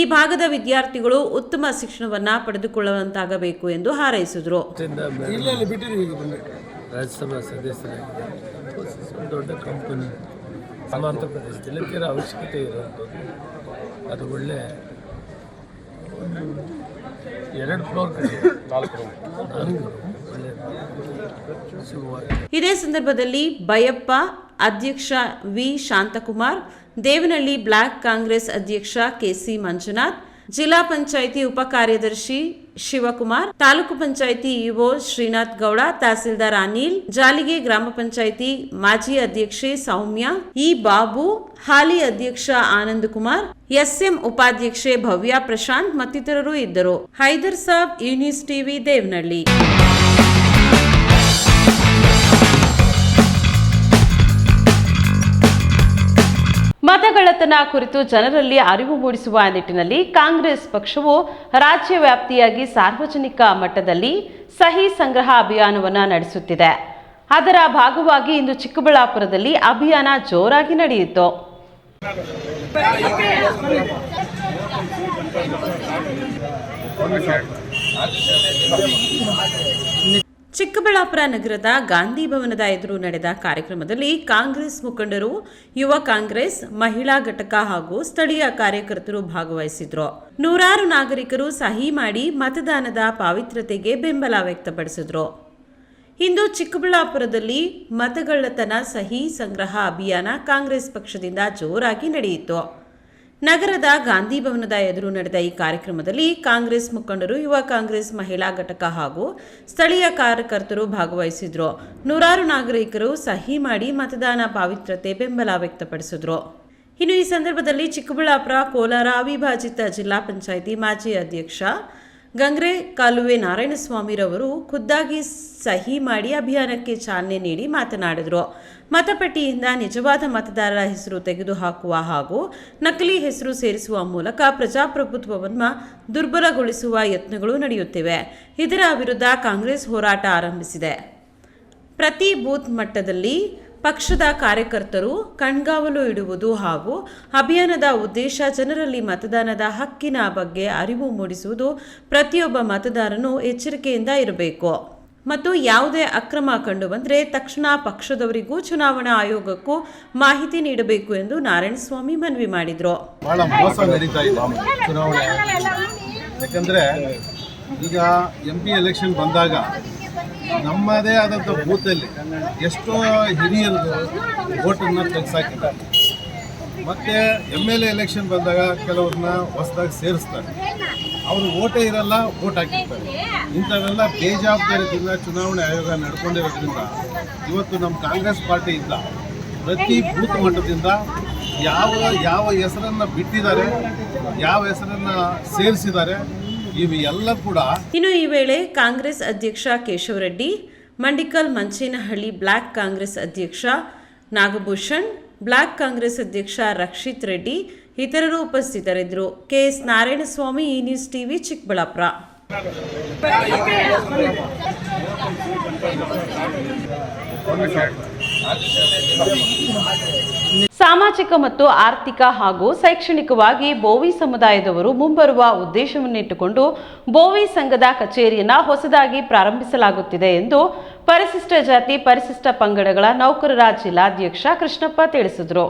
ಈ ಭಾಗದ ವಿದ್ಯಾರ್ಥಿಗಳು ಉತ್ತಮ ಶಿಕ್ಷಣವನ್ನು ಪಡೆದುಕೊಳ್ಳುವಂತಾಗಬೇಕು ಎಂದು ಹಾರೈಸಿದರು. ರಾಜ್ಯಸಭಾ ಎರಡು ಫ್ಲೋರ್ ಇದೇ ಸಂದರ್ಭದಲ್ಲಿ ಬಯಪ್ಪ ಅಧ್ಯಕ್ಷ ವಿ ಶಾಂತಕುಮಾರ್, ದೇವನಹಳ್ಳಿ ಬ್ಲಾಕ್ ಕಾಂಗ್ರೆಸ್ ಅಧ್ಯಕ್ಷ ಕೆಸಿ ಮಂಜುನಾಥ್, ಜಿಲ್ಲಾ ಪಂಚಾಯಿತಿ ಉಪ ಕಾರ್ಯದರ್ಶಿ ಶಿವಕುಮಾರ್, ತಾಲೂಕು ಪಂಚಾಯಿತಿ ಇಒ ಶ್ರೀನಾಥ್ ಗೌಡ, ತಹಸೀಲ್ದಾರ್ ಅನಿಲ್, ಜಾಲಿಗೆ ಗ್ರಾಮ ಪಂಚಾಯಿತಿ ಮಾಜಿ ಅಧ್ಯಕ್ಷೆ ಸೌಮ್ಯ, ಇ ಬಾಬು, ಹಾಲಿ ಅಧ್ಯಕ್ಷ ಆನಂದ್ ಕುಮಾರ್, ಎಸ್ಎಂ ಉಪಾಧ್ಯಕ್ಷೆ ಭವ್ಯ ಪ್ರಶಾಂತ್ ಮತ್ತಿತರರು ಇದ್ದರು. ಹೈದರ್ ಸಾಬ್, ಯೂನಿಸ್ ಟಿವಿ, ದೇವನಹಳ್ಳಿ. ಮತಗಳ್ಳತನ ಕುರಿತು ಜನರಲ್ಲಿ ಅರಿವು ಮೂಡಿಸುವ ನಿಟ್ಟಿನಲ್ಲಿ ಕಾಂಗ್ರೆಸ್ ಪಕ್ಷವು ರಾಜ್ಯ ವ್ಯಾಪ್ತಿಯಾಗಿ ಸಾರ್ವಜನಿಕ ಮಟ್ಟದಲ್ಲಿ ಸಹಿ ಸಂಗ್ರಹ ಅಭಿಯಾನವನ್ನು ನಡೆಸುತ್ತಿದೆ. ಅದರ ಭಾಗವಾಗಿ ಇಂದು ಚಿಕ್ಕಬಳ್ಳಾಪುರದಲ್ಲಿ ಅಭಿಯಾನ ಜೋರಾಗಿ ನಡೆಯಿತು. ಚಿಕ್ಕಬಳ್ಳಾಪುರ ನಗರದ ಗಾಂಧಿ ಭವನದ ಎದುರು ನಡೆದ ಕಾರ್ಯಕ್ರಮದಲ್ಲಿ ಕಾಂಗ್ರೆಸ್ ಮುಖಂಡರು, ಯುವ ಕಾಂಗ್ರೆಸ್, ಮಹಿಳಾ ಘಟಕ ಹಾಗೂ ಸ್ಥಳೀಯ ಕಾರ್ಯಕರ್ತರು ಭಾಗವಹಿಸಿದ್ರು. ನೂರಾರು ನಾಗರಿಕರು ಸಹಿ ಮಾಡಿ ಮತದಾನದ ಪಾವಿತ್ರ್ಯತೆಗೆ ಬೆಂಬಲ ವ್ಯಕ್ತಪಡಿಸಿದ್ರು. ಇಂದು ಚಿಕ್ಕಬಳ್ಳಾಪುರದಲ್ಲಿ ಮತಗಳ್ಳತನ ಸಹಿ ಸಂಗ್ರಹ ಅಭಿಯಾನ ಕಾಂಗ್ರೆಸ್ ಪಕ್ಷದಿಂದ ಜೋರಾಗಿ ನಡೆಯಿತು. ನಗರದ ಗಾಂಧಿ ಭವನದ ಎದುರು ನಡೆದ ಈ ಕಾರ್ಯಕ್ರಮದಲ್ಲಿ ಕಾಂಗ್ರೆಸ್ ಮುಖಂಡರು, ಯುವ ಕಾಂಗ್ರೆಸ್ ಮಹಿಳಾ ಘಟಕ ಹಾಗೂ ಸ್ಥಳೀಯ ಕಾರ್ಯಕರ್ತರು ಭಾಗವಹಿಸಿದ್ರು. ನೂರಾರು ನಾಗರಿಕರು ಸಹಿ ಮಾಡಿ ಮತದಾನ ಪಾವಿತ್ರತೆ ಬೆಂಬಲ ವ್ಯಕ್ತಪಡಿಸಿದ್ರು. ಇನ್ನು ಈ ಸಂದರ್ಭದಲ್ಲಿ ಚಿಕ್ಕಬಳ್ಳಾಪುರ, ಕೋಲಾರ, ಅವಿಭಾಜಿತ ಜಿಲ್ಲಾ ಪಂಚಾಯಿತಿ ಮಾಜಿ ಅಧ್ಯಕ್ಷ ಗಂಗ್ರೆ ಕಾಲುವೆ ನಾರಾಯಣಸ್ವಾಮಿರವರು ಖುದ್ದಾಗಿ ಸಹಿ ಮಾಡಿ ಅಭಿಯಾನಕ್ಕೆ ಚಾಲನೆ ನೀಡಿ ಮಾತನಾಡಿದರು. ಮತಪಟ್ಟಿಯಿಂದ ನಿಜವಾದ ಮತದಾರರ ಹೆಸರು ತೆಗೆದುಹಾಕುವ ಹಾಗೂ ನಕಲಿ ಹೆಸರು ಸೇರಿಸುವ ಮೂಲಕ ಪ್ರಜಾಪ್ರಭುತ್ವವನ್ನು ದುರ್ಬಲಗೊಳಿಸುವ ಯತ್ನಗಳು ನಡೆಯುತ್ತಿವೆ. ಇದರ ವಿರುದ್ಧ ಕಾಂಗ್ರೆಸ್ ಹೋರಾಟ ಆರಂಭಿಸಿದೆ. ಪ್ರತಿ ಬೂತ್ ಮಟ್ಟದಲ್ಲಿ ಪಕ್ಷದ ಕಾರ್ಯಕರ್ತರು ಕಣ್ಗಾವಲು ಇಡುವುದು ಹಾಗೂ ಅಭಿಯಾನದ ಉದ್ದೇಶ ಜನರಲ್ಲಿ ಮತದಾನದ ಹಕ್ಕಿನ ಬಗ್ಗೆ ಅರಿವು ಮೂಡಿಸುವುದು ಪ್ರತಿಯೊಬ್ಬ ಮತದಾರನು ಎಚ್ಚರಿಕೆಯಿಂದ ಇರಬೇಕು. ಮತ್ತು ಯಾವುದೇ ಅಕ್ರಮ ಕಂಡುಬಂದರೆ ತಕ್ಷಣ ಪಕ್ಷದವರಿಗೂ ಚುನಾವಣಾ ಆಯೋಗಕ್ಕೂ ಮಾಹಿತಿ ನೀಡಬೇಕು ಎಂದು ನಾರಾಯಣಸ್ವಾಮಿ ಮನವಿ ಮಾಡಿದರು. ಯಾಕಂದರೆ ಈಗ ಎಂ ಪಿ ಎಲೆಕ್ಷನ್ ಬಂದಾಗ ನಮ್ಮದೇ ಆದಂಥ ಬೂತಲ್ಲಿ ಎಷ್ಟೋ ಹಿರಿಯರು ಓಟನ್ನು ತೆಗೆಸಾಕಿದ್ದಾರೆ. ಮತ್ತು ಎಂ ಎಲ್ ಎ ಎಲೆಕ್ಷನ್ ಬಂದಾಗ ಕೆಲವ್ರನ್ನ ಹೊಸದಾಗಿ ಸೇರಿಸ್ತಾರೆ. ಅವರು ಓಟೇ ಇರಲ್ಲ, ಓಟ್ ಹಾಕಿರ್ತಾರೆ. ಇಂಥವೆಲ್ಲ ಬೇಜವಾಬ್ದಾರಿಯಿಂದ ಚುನಾವಣೆ ಆಯೋಗ ನಡ್ಕೊಂಡಿರೋದ್ರಿಂದ, ಇವತ್ತು ನಮ್ಮ ಕಾಂಗ್ರೆಸ್ ಪಾರ್ಟಿಯಿಂದ ಪ್ರತಿ ಬೂತ್ ಮಟ್ಟದಿಂದ ಯಾವ ಯಾವ ಹೆಸರನ್ನು ಬಿಟ್ಟಿದ್ದಾರೆ, ಯಾವ ಹೆಸರನ್ನು ಸೇರಿಸಿದ್ದಾರೆ ಇವು ಎಲ್ಲ ಕೂಡ ಇನ್ನು ಈ ವೇಳೆ ಕಾಂಗ್ರೆಸ್ ಅಧ್ಯಕ್ಷ ಕೇಶವರೆಡ್ಡಿ ಮಂಡಿಕಲ್ ಮಂಚೇನಹಳ್ಳಿ ಬ್ಲಾಕ್ ಕಾಂಗ್ರೆಸ್ ಅಧ್ಯಕ್ಷ ನಾಗಭೂಷಣ್ ಬ್ಲಾಕ್ ಕಾಂಗ್ರೆಸ್ ಅಧ್ಯಕ್ಷ ರಕ್ಷಿತ್ ರೆಡ್ಡಿ ಇತರರು ಉಪಸ್ಥಿತರಿದ್ದರು. ಕೆಎಸ್ ನಾರಾಯಣಸ್ವಾಮಿ ಈ ನ್ಯೂಸ್ ಟಿವಿ ಚಿಕ್ಕಬಳ್ಳಾಪುರ. ಸಾಮಾಜಿಕ ಮತ್ತು ಆರ್ಥಿಕ ಹಾಗೂ ಶೈಕ್ಷಣಿಕವಾಗಿ ಬೋವಿ ಸಮುದಾಯದವರು ಮುಂಬರುವ ಉದ್ದೇಶವನ್ನಿಟ್ಟುಕೊಂಡು ಬೋವಿ ಸಂಘದ ಕಚೇರಿಯನ್ನು ಹೊಸದಾಗಿ ಪ್ರಾರಂಭಿಸಲಾಗುತ್ತಿದೆ ಎಂದು ಪರಿಶಿಷ್ಟ ಜಾತಿ, ಪರಿಶಿಷ್ಟ ಪಂಗಡಗಳ ನೌಕರರ ಜಿಲ್ಲಾಧ್ಯಕ್ಷ ಕೃಷ್ಣಪ್ಪ ತಿಳಿಸಿದರು.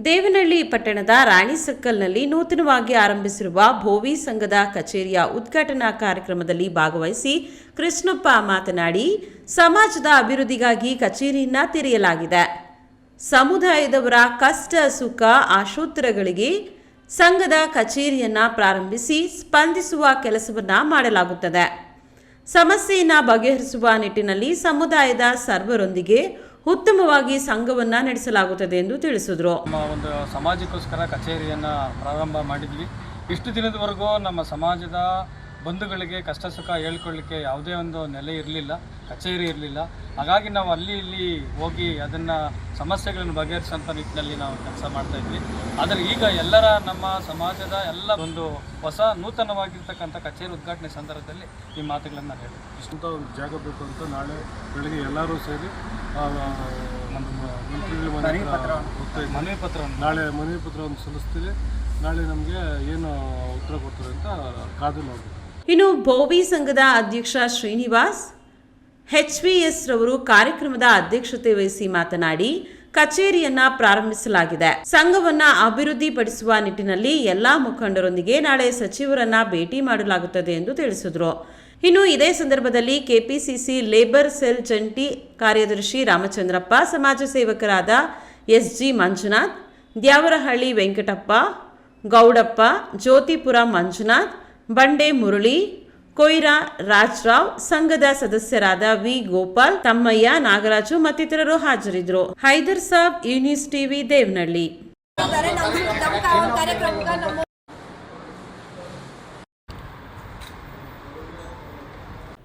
ದೇವನಹಳ್ಳಿ ಪಟ್ಟಣದ ರಾಣಿ ಸರ್ಕಲ್ನಲ್ಲಿ ನೂತನವಾಗಿ ಆರಂಭಿಸಿರುವ ಭೋವಿ ಸಂಘದ ಕಚೇರಿಯ ಉದ್ಘಾಟನಾ ಕಾರ್ಯಕ್ರಮದಲ್ಲಿ ಭಾಗವಹಿಸಿ ಕೃಷ್ಣಪ್ಪ ಮಾತನಾಡಿ, ಸಮಾಜದ ಅಭಿವೃದ್ಧಿಗಾಗಿ ಕಚೇರಿಯನ್ನ ತೆರೆಯಲಾಗಿದೆ. ಸಮುದಾಯದವರ ಕಷ್ಟ, ಸುಖ, ಆಶೋತ್ತರಗಳಿಗೆ ಸಂಘದ ಕಚೇರಿಯನ್ನ ಪ್ರಾರಂಭಿಸಿ ಸ್ಪಂದಿಸುವ ಕೆಲಸವನ್ನ ಮಾಡಲಾಗುತ್ತದೆ. ಸಮಸ್ಯೆಯನ್ನು ಬಗೆಹರಿಸುವ ನಿಟ್ಟಿನಲ್ಲಿ ಸಮುದಾಯದ ಸರ್ವರೊಂದಿಗೆ ಉತ್ತಮವಾಗಿ ಸಂಘವನ್ನ ನಡೆಸಲಾಗುತ್ತದೆ ಎಂದು ತಿಳಿಸಿದರು. ಒಂದು ಸಮಾಜಕ್ಕೋಸ್ಕರ ಕಚೇರಿಯನ್ನು ಪ್ರಾರಂಭ ಮಾಡಿದ್ವಿ. ಇಷ್ಟು ದಿನದವರೆಗೂ ನಮ್ಮ ಸಮಾಜದ ಬಂಧುಗಳಿಗೆ ಕಷ್ಟ ಸುಖ ಹೇಳ್ಕೊಳ್ಳಿಕ್ಕೆ ಯಾವುದೇ ಒಂದು ನೆಲೆ ಇರಲಿಲ್ಲ ಕಚೇರಿ ಇರಲಿಲ್ಲ. ಹಾಗಾಗಿ ನಾವು ಅಲ್ಲಿ ಇಲ್ಲಿ ಹೋಗಿ ಅದನ್ನು ಸಮಸ್ಯೆಗಳನ್ನು ಬಗೆಹರಿಸೋಂಥ ನಿಟ್ಟಿನಲ್ಲಿ ನಾವು ಕೆಲಸ ಮಾಡ್ತಾ ಇದ್ವಿ. ಆದರೆ ಈಗ ಎಲ್ಲರ ನಮ್ಮ ಸಮಾಜದ ಎಲ್ಲ ಒಂದು ಹೊಸ ನೂತನವಾಗಿರ್ತಕ್ಕಂಥ ಕಚೇರಿ ಉದ್ಘಾಟನೆ ಸಂದರ್ಭದಲ್ಲಿ ಈ ಮಾತುಗಳನ್ನು ಹೇಳಿ. ಇಷ್ಟಂತ ಒಂದು ಜಾಗ ಬೇಕು ಅಂತ ನಾಳೆ ಬೆಳಗ್ಗೆ ಎಲ್ಲರೂ ಸೇರಿ ಆ, ನಮ್ಮ ಮಂತ್ರಿಗಳ ಮನೆ ಹತ್ರ ಮನವಿ ಪತ್ರವನ್ನು. ನಾಳೆ ಮನವಿ ಪತ್ರವನ್ನು ಸಲ್ಲಿಸ್ತೀವಿ. ನಾಳೆ ನಮಗೆ ಏನು ಉತ್ತರ ಕೊಡ್ತಾರೆ ಅಂತ ಕಾದು ನೋಡ್ಬೇಕು. ಇನ್ನು ಬೋವಿ ಸಂಘದ ಅಧ್ಯಕ್ಷ ಶ್ರೀನಿವಾಸ್, ಎಚ್ ವಿ ಎಸ್ ರವರು ಕಾರ್ಯಕ್ರಮದ ಅಧ್ಯಕ್ಷತೆ ವಹಿಸಿ ಮಾತನಾಡಿ, ಕಚೇರಿಯನ್ನ ಪ್ರಾರಂಭಿಸಲಾಗಿದೆ. ಸಂಘವನ್ನ ಅಭಿವೃದ್ಧಿಪಡಿಸುವ ನಿಟ್ಟಿನಲ್ಲಿ ಎಲ್ಲಾ ಮುಖಂಡರೊಂದಿಗೆ ನಾಳೆ ಸಚಿವರನ್ನ ಭೇಟಿ ಮಾಡಲಾಗುತ್ತದೆ ಎಂದು ತಿಳಿಸಿದರು. ಇನ್ನು ಇದೇ ಸಂದರ್ಭದಲ್ಲಿ ಕೆಪಿಸಿಸಿ ಲೇಬರ್ ಸೆಲ್ ಜಂಟಿ ಕಾರ್ಯದರ್ಶಿ ರಾಮಚಂದ್ರಪ್ಪ, ಸಮಾಜ ಸೇವಕರಾದ ಎಸ್ ಜಿ ಮಂಜುನಾಥ್, ದ್ಯಾವರಹಳ್ಳಿ ವೆಂಕಟಪ್ಪ, ಗೌಡಪ್ಪ, ಜ್ಯೋತಿಪುರ ಮಂಜುನಾಥ್ ಬಂಡೆ ಮುರಳಿ, ಕೊಯ್ರಾ ರಾಜ್ರಾವ್, ಸಂಘದ ಸದಸ್ಯರಾದ ವಿ. ಗೋಪಾಲ್, ತಮ್ಮಯ್ಯ ನಾಗರಾಜು ಮತ್ತಿತರರು ಹಾಜರಿದ್ದರು. ಹೈದರ್ ಸಾಬ್, ಯೂನಿಸ್ ಟಿವಿ, ದೇವನಹಳ್ಳಿ.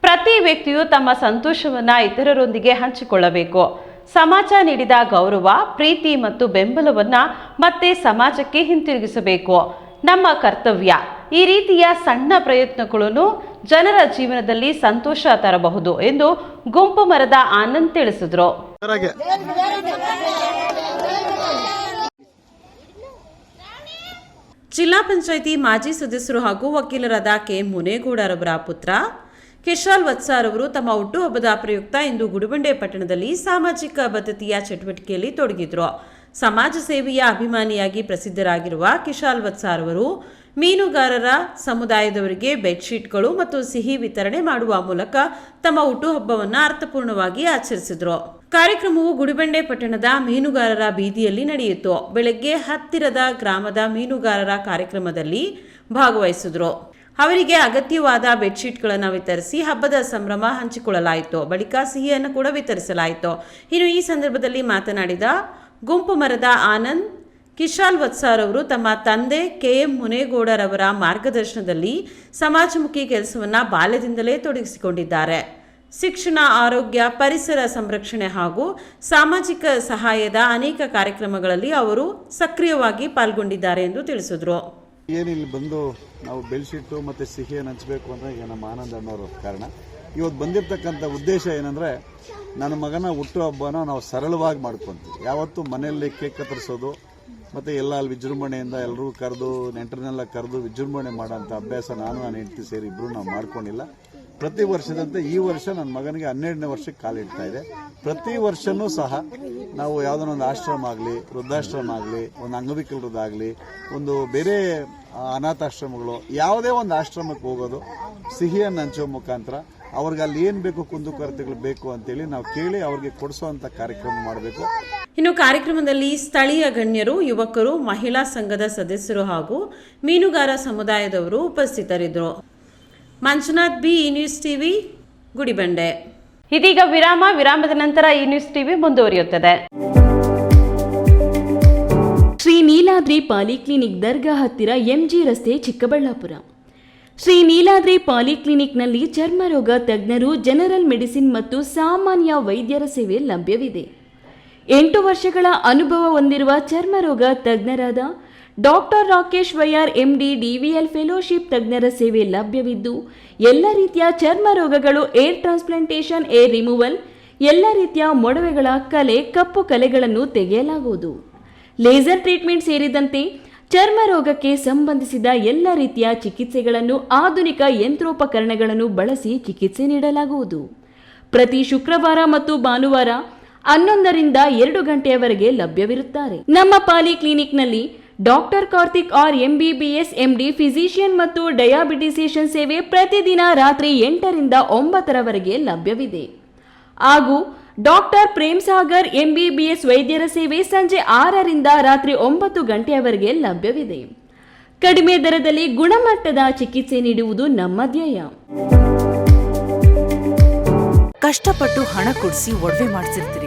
ಪ್ರತಿ ವ್ಯಕ್ತಿಯು ತಮ್ಮ ಸಂತೋಷವನ್ನ ಇತರರೊಂದಿಗೆ ಹಂಚಿಕೊಳ್ಳಬೇಕು. ಸಮಾಜ ನೀಡಿದ ಗೌರವ, ಪ್ರೀತಿ ಮತ್ತು ಬೆಂಬಲವನ್ನ ಮತ್ತೆ ಸಮಾಜಕ್ಕೆ ಹಿಂತಿರುಗಿಸಬೇಕು. ನಮ್ಮ ಕರ್ತವ್ಯ ಈ ರೀತಿಯ ಸಣ್ಣ ಪ್ರಯತ್ನಗಳನ್ನು ಜನರ ಜೀವನದಲ್ಲಿ ಸಂತೋಷ ತರಬಹುದು ಎಂದು ಗುಂಪು ಮರದ ಆನಂದ್ ತಿಳಿಸಿದ್ರು. ಜಿಲ್ಲಾ ಪಂಚಾಯಿತಿ ಮಾಜಿ ಸದಸ್ಯರು ಹಾಗೂ ವಕೀಲರಾದ ಕೆ ಮುನೇಗೌಡರವರ ಪುತ್ರ ಕಿಶಾಲ್ ವತ್ಸಾರ್ ಅವರು ತಮ್ಮ ಹುಟ್ಟುಹಬ್ಬದ ಪ್ರಯುಕ್ತ ಇಂದು ಗುಡಿಬಂಡೆ ಪಟ್ಟಣದಲ್ಲಿ ಸಾಮಾಜಿಕ ಬದ್ಧತೆಯ ಚಟುವಟಿಕೆಯಲ್ಲಿ ತೊಡಗಿದ್ರು. ಸಮಾಜ ಸೇವೆಯ ಅಭಿಮಾನಿಯಾಗಿ ಪ್ರಸಿದ್ಧರಾಗಿರುವ ಕಿಶಾಲ್ ವತ್ಸಾರ್ ಅವರು ಮೀನುಗಾರರ ಸಮುದಾಯದವರಿಗೆ ಬೆಡ್ಶೀಟ್ಗಳು ಮತ್ತು ಸಿಹಿ ವಿತರಣೆ ಮಾಡುವ ಮೂಲಕ ತಮ್ಮ ಹುಟ್ಟುಹಬ್ಬವನ್ನು ಅರ್ಥಪೂರ್ಣವಾಗಿ ಆಚರಿಸಿದ್ರು. ಕಾರ್ಯಕ್ರಮವು ಗುಡಿಬಂಡೆ ಪಟ್ಟಣದ ಮೀನುಗಾರರ ಬೀದಿಯಲ್ಲಿ ನಡೆಯಿತು. ಬೆಳಗ್ಗೆ ಹತ್ತಿರದ ಗ್ರಾಮದ ಮೀನುಗಾರರ ಕಾರ್ಯಕ್ರಮದಲ್ಲಿ ಭಾಗವಹಿಸಿದ್ರು. ಅವರಿಗೆ ಅಗತ್ಯವಾದ ಬೆಡ್ಶೀಟ್ಗಳನ್ನು ವಿತರಿಸಿ ಹಬ್ಬದ ಸಂಭ್ರಮ ಹಂಚಿಕೊಳ್ಳಲಾಯಿತು. ಬಳಿಕ ಸಿಹಿಯನ್ನು ಕೂಡ ವಿತರಿಸಲಾಯಿತು. ಇನ್ನು ಈ ಸಂದರ್ಭದಲ್ಲಿ ಮಾತನಾಡಿದ ಗುಂಪು ಮರದ ಆನಂದ್ ಕಿಶಾಲ್ ವತ್ಸಾರ್ ಅವರು ತಮ್ಮ ತಂದೆ ಕೆ ಎಂ ಮುನೇಗೌಡರವರ ಮಾರ್ಗದರ್ಶನದಲ್ಲಿ ಸಮಾಜಮುಖಿ ಕೆಲಸವನ್ನು ಬಾಲ್ಯದಿಂದಲೇ ತೊಡಗಿಸಿಕೊಂಡಿದ್ದಾರೆ. ಶಿಕ್ಷಣ, ಆರೋಗ್ಯ, ಪರಿಸರ ಸಂರಕ್ಷಣೆ ಹಾಗೂ ಸಾಮಾಜಿಕ ಸಹಾಯದ ಅನೇಕ ಕಾರ್ಯಕ್ರಮಗಳಲ್ಲಿ ಅವರು ಸಕ್ರಿಯವಾಗಿ ಪಾಲ್ಗೊಂಡಿದ್ದಾರೆ ಎಂದು ತಿಳಿಸಿದರು. ಏನಿಲ್ಲಿ ಬಂದು ನಾವು ಬೆಳೆಸಿಟ್ಟು ಮತ್ತು ಸಿಹಿಯನ್ನು ಹಂಚಬೇಕು ಅಂದರೆ ಈಗ ನಮ್ಮ ಆನಂದ ಅನ್ನೋರು ಕಾರಣ. ಇವತ್ತು ಬಂದಿರತಕ್ಕಂಥ ಉದ್ದೇಶ ಏನಂದರೆ ನನ್ನ ಮಗನ ಹುಟ್ಟುಹಬ್ಬನ ನಾವು ಸರಳವಾಗಿ ಮಾಡ್ಕೊತೀವಿ. ಯಾವತ್ತೂ ಮನೆಯಲ್ಲಿ ಕೇಕ್ ಕತ್ತರಿಸೋದು ಮತ್ತು ಎಲ್ಲ ಅಲ್ಲಿ ವಿಜೃಂಭಣೆಯಿಂದ ಎಲ್ಲರೂ ಕರೆದು, ನೆಂಟರನ್ನೆಲ್ಲ ಕರೆದು ವಿಜೃಂಭಣೆ ಮಾಡೋಂಥ ಅಭ್ಯಾಸ ನಾನು ನಾನು ಹೆಂಡತಿ ಸೇರಿ ಇಬ್ಬರು ನಾವು ಮಾಡ್ಕೊಂಡಿಲ್ಲ. ಪ್ರತಿ ವರ್ಷದಂತೆ ಈ ವರ್ಷ ನನ್ನ ಮಗನಿಗೆ ಹನ್ನೆರಡನೇ ವರ್ಷಕ್ಕೆ ಕಾಲಿಡ್ತಾ ಇದೆ. ಪ್ರತಿ ವರ್ಷನೂ ಸಹ ನಾವು ಯಾವುದೋ ಒಂದು ಆಶ್ರಮ ಆಗಲಿ, ವೃದ್ಧಾಶ್ರಮ ಆಗಲಿ, ಒಂದು ಅಂಗವಿಕಲರದಾಗಲಿ ಒಂದು ಬೇರೆ ಅನಾಥಾಶ್ರಮಗಳು, ಯಾವುದೇ ಒಂದು ಆಶ್ರಮಕ್ಕೆ ಹೋಗೋದು, ಸಿಹಿಯನ್ನು ಹಂಚೋ ಮುಖಾಂತರ ಅವ್ರಿಗೆ ಅಲ್ಲಿ ಏನು ಬೇಕು ಕುಂದುಕೊರತೆಗಳು ಬೇಕು ಅಂತೇಳಿ ನಾವು ಕೇಳಿ ಅವ್ರಿಗೆ ಕೊಡಿಸೋವಂಥ ಕಾರ್ಯಕ್ರಮ ಮಾಡಬೇಕು. ಇನ್ನು ಕಾರ್ಯಕ್ರಮದಲ್ಲಿ ಸ್ಥಳೀಯ ಗಣ್ಯರು ಯುವಕರು ಮಹಿಳಾ ಸಂಘದ ಸದಸ್ಯರು ಹಾಗೂ ಮೀನುಗಾರ ಸಮುದಾಯದವರು ಉಪಸ್ಥಿತರಿದ್ದರು. Manjunath B E news TV Gudibande. ಇದೀಗ ವಿರಾಮ ವಿರಾಮದ ನಂತರ ಈ ನ್ಯೂಸ್ ಟಿವಿ ಮುಂದುವರಿಯುತ್ತದೆ. ಶ್ರೀ ನೀಲಾದ್ರಿ ಪಾಲಿಕ್ಲಿನಿಕ್ ದರ್ಗಾ ಹತ್ತಿರ ಎಂಜಿ ರಸ್ತೆ ಚಿಕ್ಕಬಳ್ಳಾಪುರ. ಶ್ರೀ ನೀಲಾದ್ರಿ ಪಾಲಿಕ್ಲಿನಿಕ್ನಲ್ಲಿ ಚರ್ಮರೋಗ ತಜ್ಞರು ಜನರಲ್ ಮೆಡಿಸಿನ್ ಮತ್ತು ಸಾಮಾನ್ಯ ವೈದ್ಯರ ಸೇವೆ ಲಭ್ಯವಿದೆ. ಎಂಟು ವರ್ಷಗಳ ಅನುಭವ ಹೊಂದಿರುವ ಚರ್ಮರೋಗ ತಜ್ಞರಾದ doctor Rakesh YR MD DVL fellowship ತಜ್ಞರ ಸೇವೆ ಲಭ್ಯವಿದ್ದು, ಎಲ್ಲ ರೀತಿಯ ಚರ್ಮ ರೋಗಗಳು ಏರ್ ಟ್ರಾನ್ಸ್ಪ್ಲಾಂಟೇಷನ್, ಏರ್ ರಿಮೂವಲ್, ಎಲ್ಲ ರೀತಿಯ ಮೊಡವೆಗಳ ಕಲೆ, ಕಪ್ಪು ಕಲೆಗಳನ್ನು ತೆಗೆಯಲಾಗುವುದು. ಲೇಸರ್ ಟ್ರೀಟ್ಮೆಂಟ್ ಸೇರಿದಂತೆ ಚರ್ಮ ರೋಗಕ್ಕೆ ಸಂಬಂಧಿಸಿದ ಎಲ್ಲ ರೀತಿಯ ಚಿಕಿತ್ಸೆಗಳನ್ನು ಆಧುನಿಕ ಯಂತ್ರೋಪಕರಣಗಳನ್ನು ಬಳಸಿ ಚಿಕಿತ್ಸೆ ನೀಡಲಾಗುವುದು. ಪ್ರತಿ ಶುಕ್ರವಾರ ಮತ್ತು ಭಾನುವಾರ ಹನ್ನೊಂದರಿಂದ ಎರಡು ಗಂಟೆಯವರೆಗೆ ಲಭ್ಯವಿರುತ್ತಾರೆ. ನಮ್ಮ poly ಕ್ಲಿನಿಕ್ನಲ್ಲಿ doctor Karthik R MBBS, MD physician ಮತ್ತು ಡಯಾಬಿಟಿಸೇಷನ್ ಸೇವೆ ಪ್ರತಿದಿನ ರಾತ್ರಿ ಎಂಟರಿಂದ ಒಂಬತ್ತರವರೆಗೆ ಲಭ್ಯವಿದೆ. ಹಾಗೂ ಡಾಕ್ಟರ್ ಪ್ರೇಮ್ ಸಾಗರ್, ಎಂಬಿಬಿಎಸ್ ವೈದ್ಯರ ಸೇವೆ ಸಂಜೆ ಆರರಿಂದ ರಾತ್ರಿ ಒಂಬತ್ತು ಗಂಟೆಯವರೆಗೆ ಲಭ್ಯವಿದೆ. ಕಡಿಮೆ ದರದಲ್ಲಿ ಗುಣಮಟ್ಟದ ಚಿಕಿತ್ಸೆ ನೀಡುವುದು ನಮ್ಮ ಧ್ಯೇಯ. ಕಷ್ಟಪಟ್ಟು ಹಣ ಕೊಡಿಸಿ ಒಡವೆ ಮಾಡ್ಸಿರ್ತೀರಿ.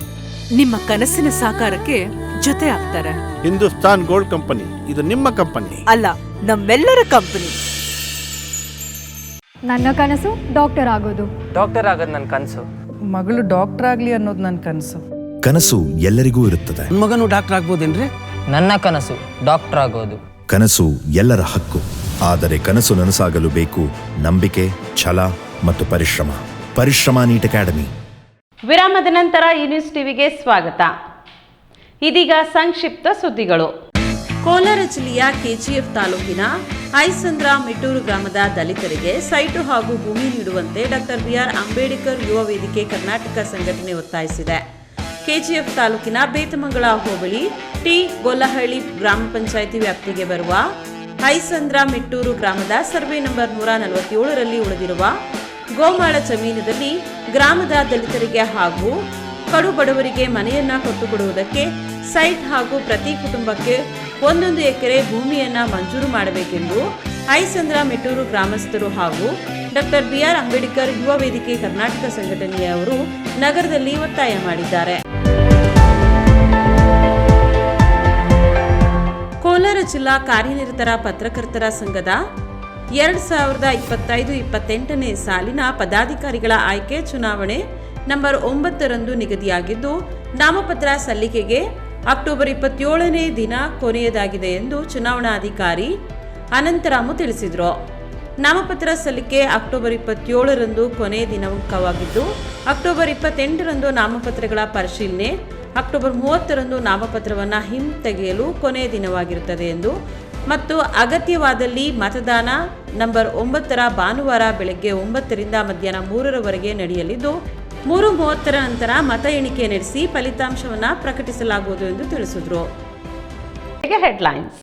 ನಿಮ್ಮ ಕನಸಿನ ಸಾಕಾರಕ್ಕೆ ಜೊತೆ ಆಗ್ತಾರೆ ಹಿಂದೂಸ್ತಾನ್ ಗೋಲ್ಡ್ ಕಂಪನಿ ಇದು ನಿಮ್ಮ ಕಂಪನಿ. ಅಲ್ಲ ನಮ್ಮೆಲ್ಲರ ಕಂಪನಿ. ನನ್ನ ಕನಸು ಡಾಕ್ಟರ್ ಆಗೋದು. ಡಾಕ್ಟರ್ ಆಗೋದು ನನ್ನ ಕನಸು. ಮಗಳು ಡಾಕ್ಟರ್ ಆಗ್ಲಿ ಅನ್ನೋದು ನನ್ನ ಕನಸು. ಕನಸು ಎಲ್ಲರಿಗೂ ಇರುತ್ತದೆ. ಮಗನು ಡಾಕ್ಟರ್ ಆಗ್ಬೋದೇನ್ರಿ? ನನ್ನ ಕನಸು ಡಾಕ್ಟರ್ ಆಗೋದು. ಕನಸು ಎಲ್ಲರ ಹಕ್ಕು. ಆದರೆ ಕನಸು ನನಸಾಗಲು ಬೇಕು ನಂಬಿಕೆ ಛಲ ಮತ್ತು ಪರಿಶ್ರಮ. ಪರಿಶ್ರಮ ನೀಟ್ ಅಕಾಡೆಮಿ. ವಿರಾಮದ ನಂತರ ಈ ಟಿವಿಗೆ ಸ್ವಾಗತ. ಇದೀಗ ಸಂಕ್ಷಿಪ್ತ ಸುದ್ದಿಗಳು. ಕೋಲಾರ ಜಿಲ್ಲೆಯ ಕೆಜಿಎಫ್ ತಾಲೂಕಿನ ಐಸಂದ್ರ ಮಿಟ್ಟೂರು ಗ್ರಾಮದ ದಲಿತರಿಗೆ ಸೈಟು ಹಾಗೂ ಭೂಮಿ ನೀಡುವಂತೆ ಡಾಕ್ಟರ್ ಬಿಆರ್ ಅಂಬೇಡ್ಕರ್ ಯುವ ವೇದಿಕೆ ಕರ್ನಾಟಕ ಸಂಘಟನೆ ಒತ್ತಾಯಿಸಿದೆ. ಕೆಜಿಎಫ್ ತಾಲೂಕಿನ ಬೇತಮಂಗಳ ಹೋಬಳಿ ಟಿ ಗೊಲ್ಲಹಳ್ಳಿ ಗ್ರಾಮ ಪಂಚಾಯಿತಿ ವ್ಯಾಪ್ತಿಗೆ ಬರುವ ಐಸಂದ್ರ ಮಿಟ್ಟೂರು ಗ್ರಾಮದ ಸರ್ವೆ ನಂಬರ್ ನೂರ ನಲವತ್ತೇಳರಲ್ಲಿ ಉಳಿದಿರುವ ಗೋಮಾಳ ಜಮೀನಿನಲ್ಲಿ ಗ್ರಾಮದ ದಲಿತರಿಗೆ ಹಾಗೂ ಕಡು ಬಡವರಿಗೆ ಮನೆಯನ್ನ ಕೊಟ್ಟುಕೊಡುವುದಕ್ಕೆ ಸೈಟ್ ಹಾಗೂ ಪ್ರತಿ ಕುಟುಂಬಕ್ಕೆ ಒಂದೊಂದು ಎಕರೆ ಭೂಮಿಯನ್ನ ಮಂಜೂರು ಮಾಡಬೇಕೆಂದು ಐಸಂದ್ರ ಮೆಟ್ಟೂರು ಗ್ರಾಮಸ್ಥರು ಹಾಗೂ ಡಾಕ್ಟರ್ ಬಿಆರ್ ಅಂಬೇಡ್ಕರ್ ಯುವ ವೇದಿಕೆ ಕರ್ನಾಟಕ ಸಂಘಟನೆಯವರು ನಗರದಲ್ಲಿ ಒತ್ತಾಯ ಮಾಡಿದ್ದಾರೆ. ಕೋಲಾರ ಜಿಲ್ಲಾ ಕಾರ್ಯನಿರತರ ಪತ್ರಕರ್ತರ ಸಂಘದ ಎರಡ್ ಸಾವಿರದ ಇಪ್ಪತ್ತೈದು ಇಪ್ಪತ್ತೆಂಟನೇ ಸಾಲಿನ ಪದಾಧಿಕಾರಿಗಳ ಆಯ್ಕೆ ಚುನಾವಣೆ ನಂಬರ್ ಒಂಬತ್ತರಂದು ನಿಗದಿಯಾಗಿದ್ದು, ನಾಮಪತ್ರ ಸಲ್ಲಿಕೆಗೆ ಅಕ್ಟೋಬರ್ ಇಪ್ಪತ್ತೇಳನೇ ದಿನ ಕೊನೆಯದಾಗಿದೆ ಎಂದು ಚುನಾವಣಾಧಿಕಾರಿ ಅನಂತರಾಮು ತಿಳಿಸಿದರು. ನಾಮಪತ್ರ ಸಲ್ಲಿಕೆ ಅಕ್ಟೋಬರ್ ಇಪ್ಪತ್ತೇಳರಂದು ಕೊನೆಯ ದಿನಾಂಕವಾಗಿದ್ದು, ಅಕ್ಟೋಬರ್ ಇಪ್ಪತ್ತೆಂಟರಂದು ನಾಮಪತ್ರಗಳ ಪರಿಶೀಲನೆ, ಅಕ್ಟೋಬರ್ ಮೂವತ್ತರಂದು ನಾಮಪತ್ರವನ್ನು ಹಿಂತೆಗೆಯಲು ಕೊನೆಯ ದಿನವಾಗಿರುತ್ತದೆ ಎಂದು ಮತ್ತು ಅಗತ್ಯವಾದಲ್ಲಿ ಮತದಾನ ನಂಬರ್ ಒಂಬತ್ತರ ಭಾನುವಾರ ಬೆಳಗ್ಗೆ ಒಂಬತ್ತರಿಂದ ಮಧ್ಯಾಹ್ನ ಮೂರರವರೆಗೆ ನಡೆಯಲಿದ್ದು ಮೂರು ಮೂವತ್ತರ ನಂತರ ಮತ ಎಣಿಕೆ ನಡೆಸಿ ಫಲಿತಾಂಶವನ್ನು ಪ್ರಕಟಿಸಲಾಗುವುದು ಎಂದು ತಿಳಿಸಿದರು. ಹೆಡ್ಲೈನ್ಸ್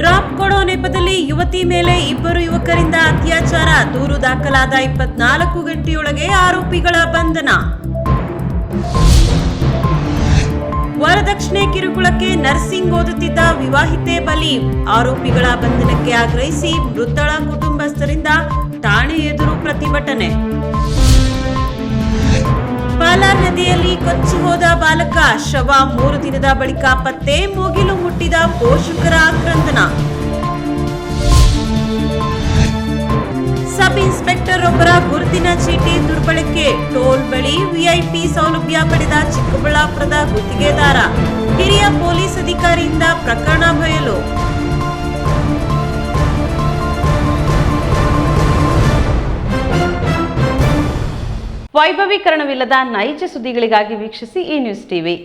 ಡ್ರಾಪ್ ಕೊಡೋ ನೆಪದಲ್ಲಿ ಯುವತಿ ಮೇಲೆ ಇಬ್ಬರು ಯುವಕರಿಂದ ಅತ್ಯಾಚಾರ ದೂರು ದಾಖಲಾದ ಇಪ್ಪತ್ನಾಲ್ಕು ಗಂಟೆಯೊಳಗೆ ಆರೋಪಿಗಳ ಬಂಧನ. ವರದಕ್ಷಿಣೆ ಕಿರುಕುಳಕ್ಕೆ ನರ್ಸಿಂಗ್ ಓದುತ್ತಿದ್ದ ವಿವಾಹಿತೆ ಬಲಿ ಆರೋಪಿಗಳ ಬಂಧನಕ್ಕೆ ಆಗ್ರಹಿಸಿ ಮೃತಳ ಕುಟುಂಬಸ್ಥರಿಂದ ಠಾಣೆ ಎದುರು ಪ್ರತಿಭಟನೆ. ಪಾಲಾರ್ ನದಿಯಲ್ಲಿ ಕೊಚ್ಚಿ ಹೋದ ಬಾಲಕ ಶವ ಮೂರು ದಿನದ ಬಳಿಕ ಪತ್ತೆ, ಮುಗಿಲು ಮುಟ್ಟಿದ ಪೋಷಕರ ಆಕ್ರಂದನ. ಸಬ್ ಇನ್ಸ್ಪೆಕ್ಟರ್ ಒಬ್ಬರ ಗುರುತಿನ ಚೀಟಿ ದುರ್ಬಳಕೆ. ಟೋಲ್ ಬಳಿ ವಿಐಪಿ ಸೌಲಭ್ಯ ಪಡೆದ ಚಿಕ್ಕಬಳ್ಳಾಪುರದ ಗುತ್ತಿಗೆದಾರ. ಹಿರಿಯ ಪೊಲೀಸ್ ಅಧಿಕಾರಿಯಿಂದ ಪ್ರಕರಣ ಬಯಲು. ವೈಭವೀಕರಣವಿಲ್ಲದ ನೈಜ ಸುದ್ದಿಗಳಿಗಾಗಿ ವೀಕ್ಷಿಸಿ ಈ ನ್ಯೂಸ್ ಟಿವಿ.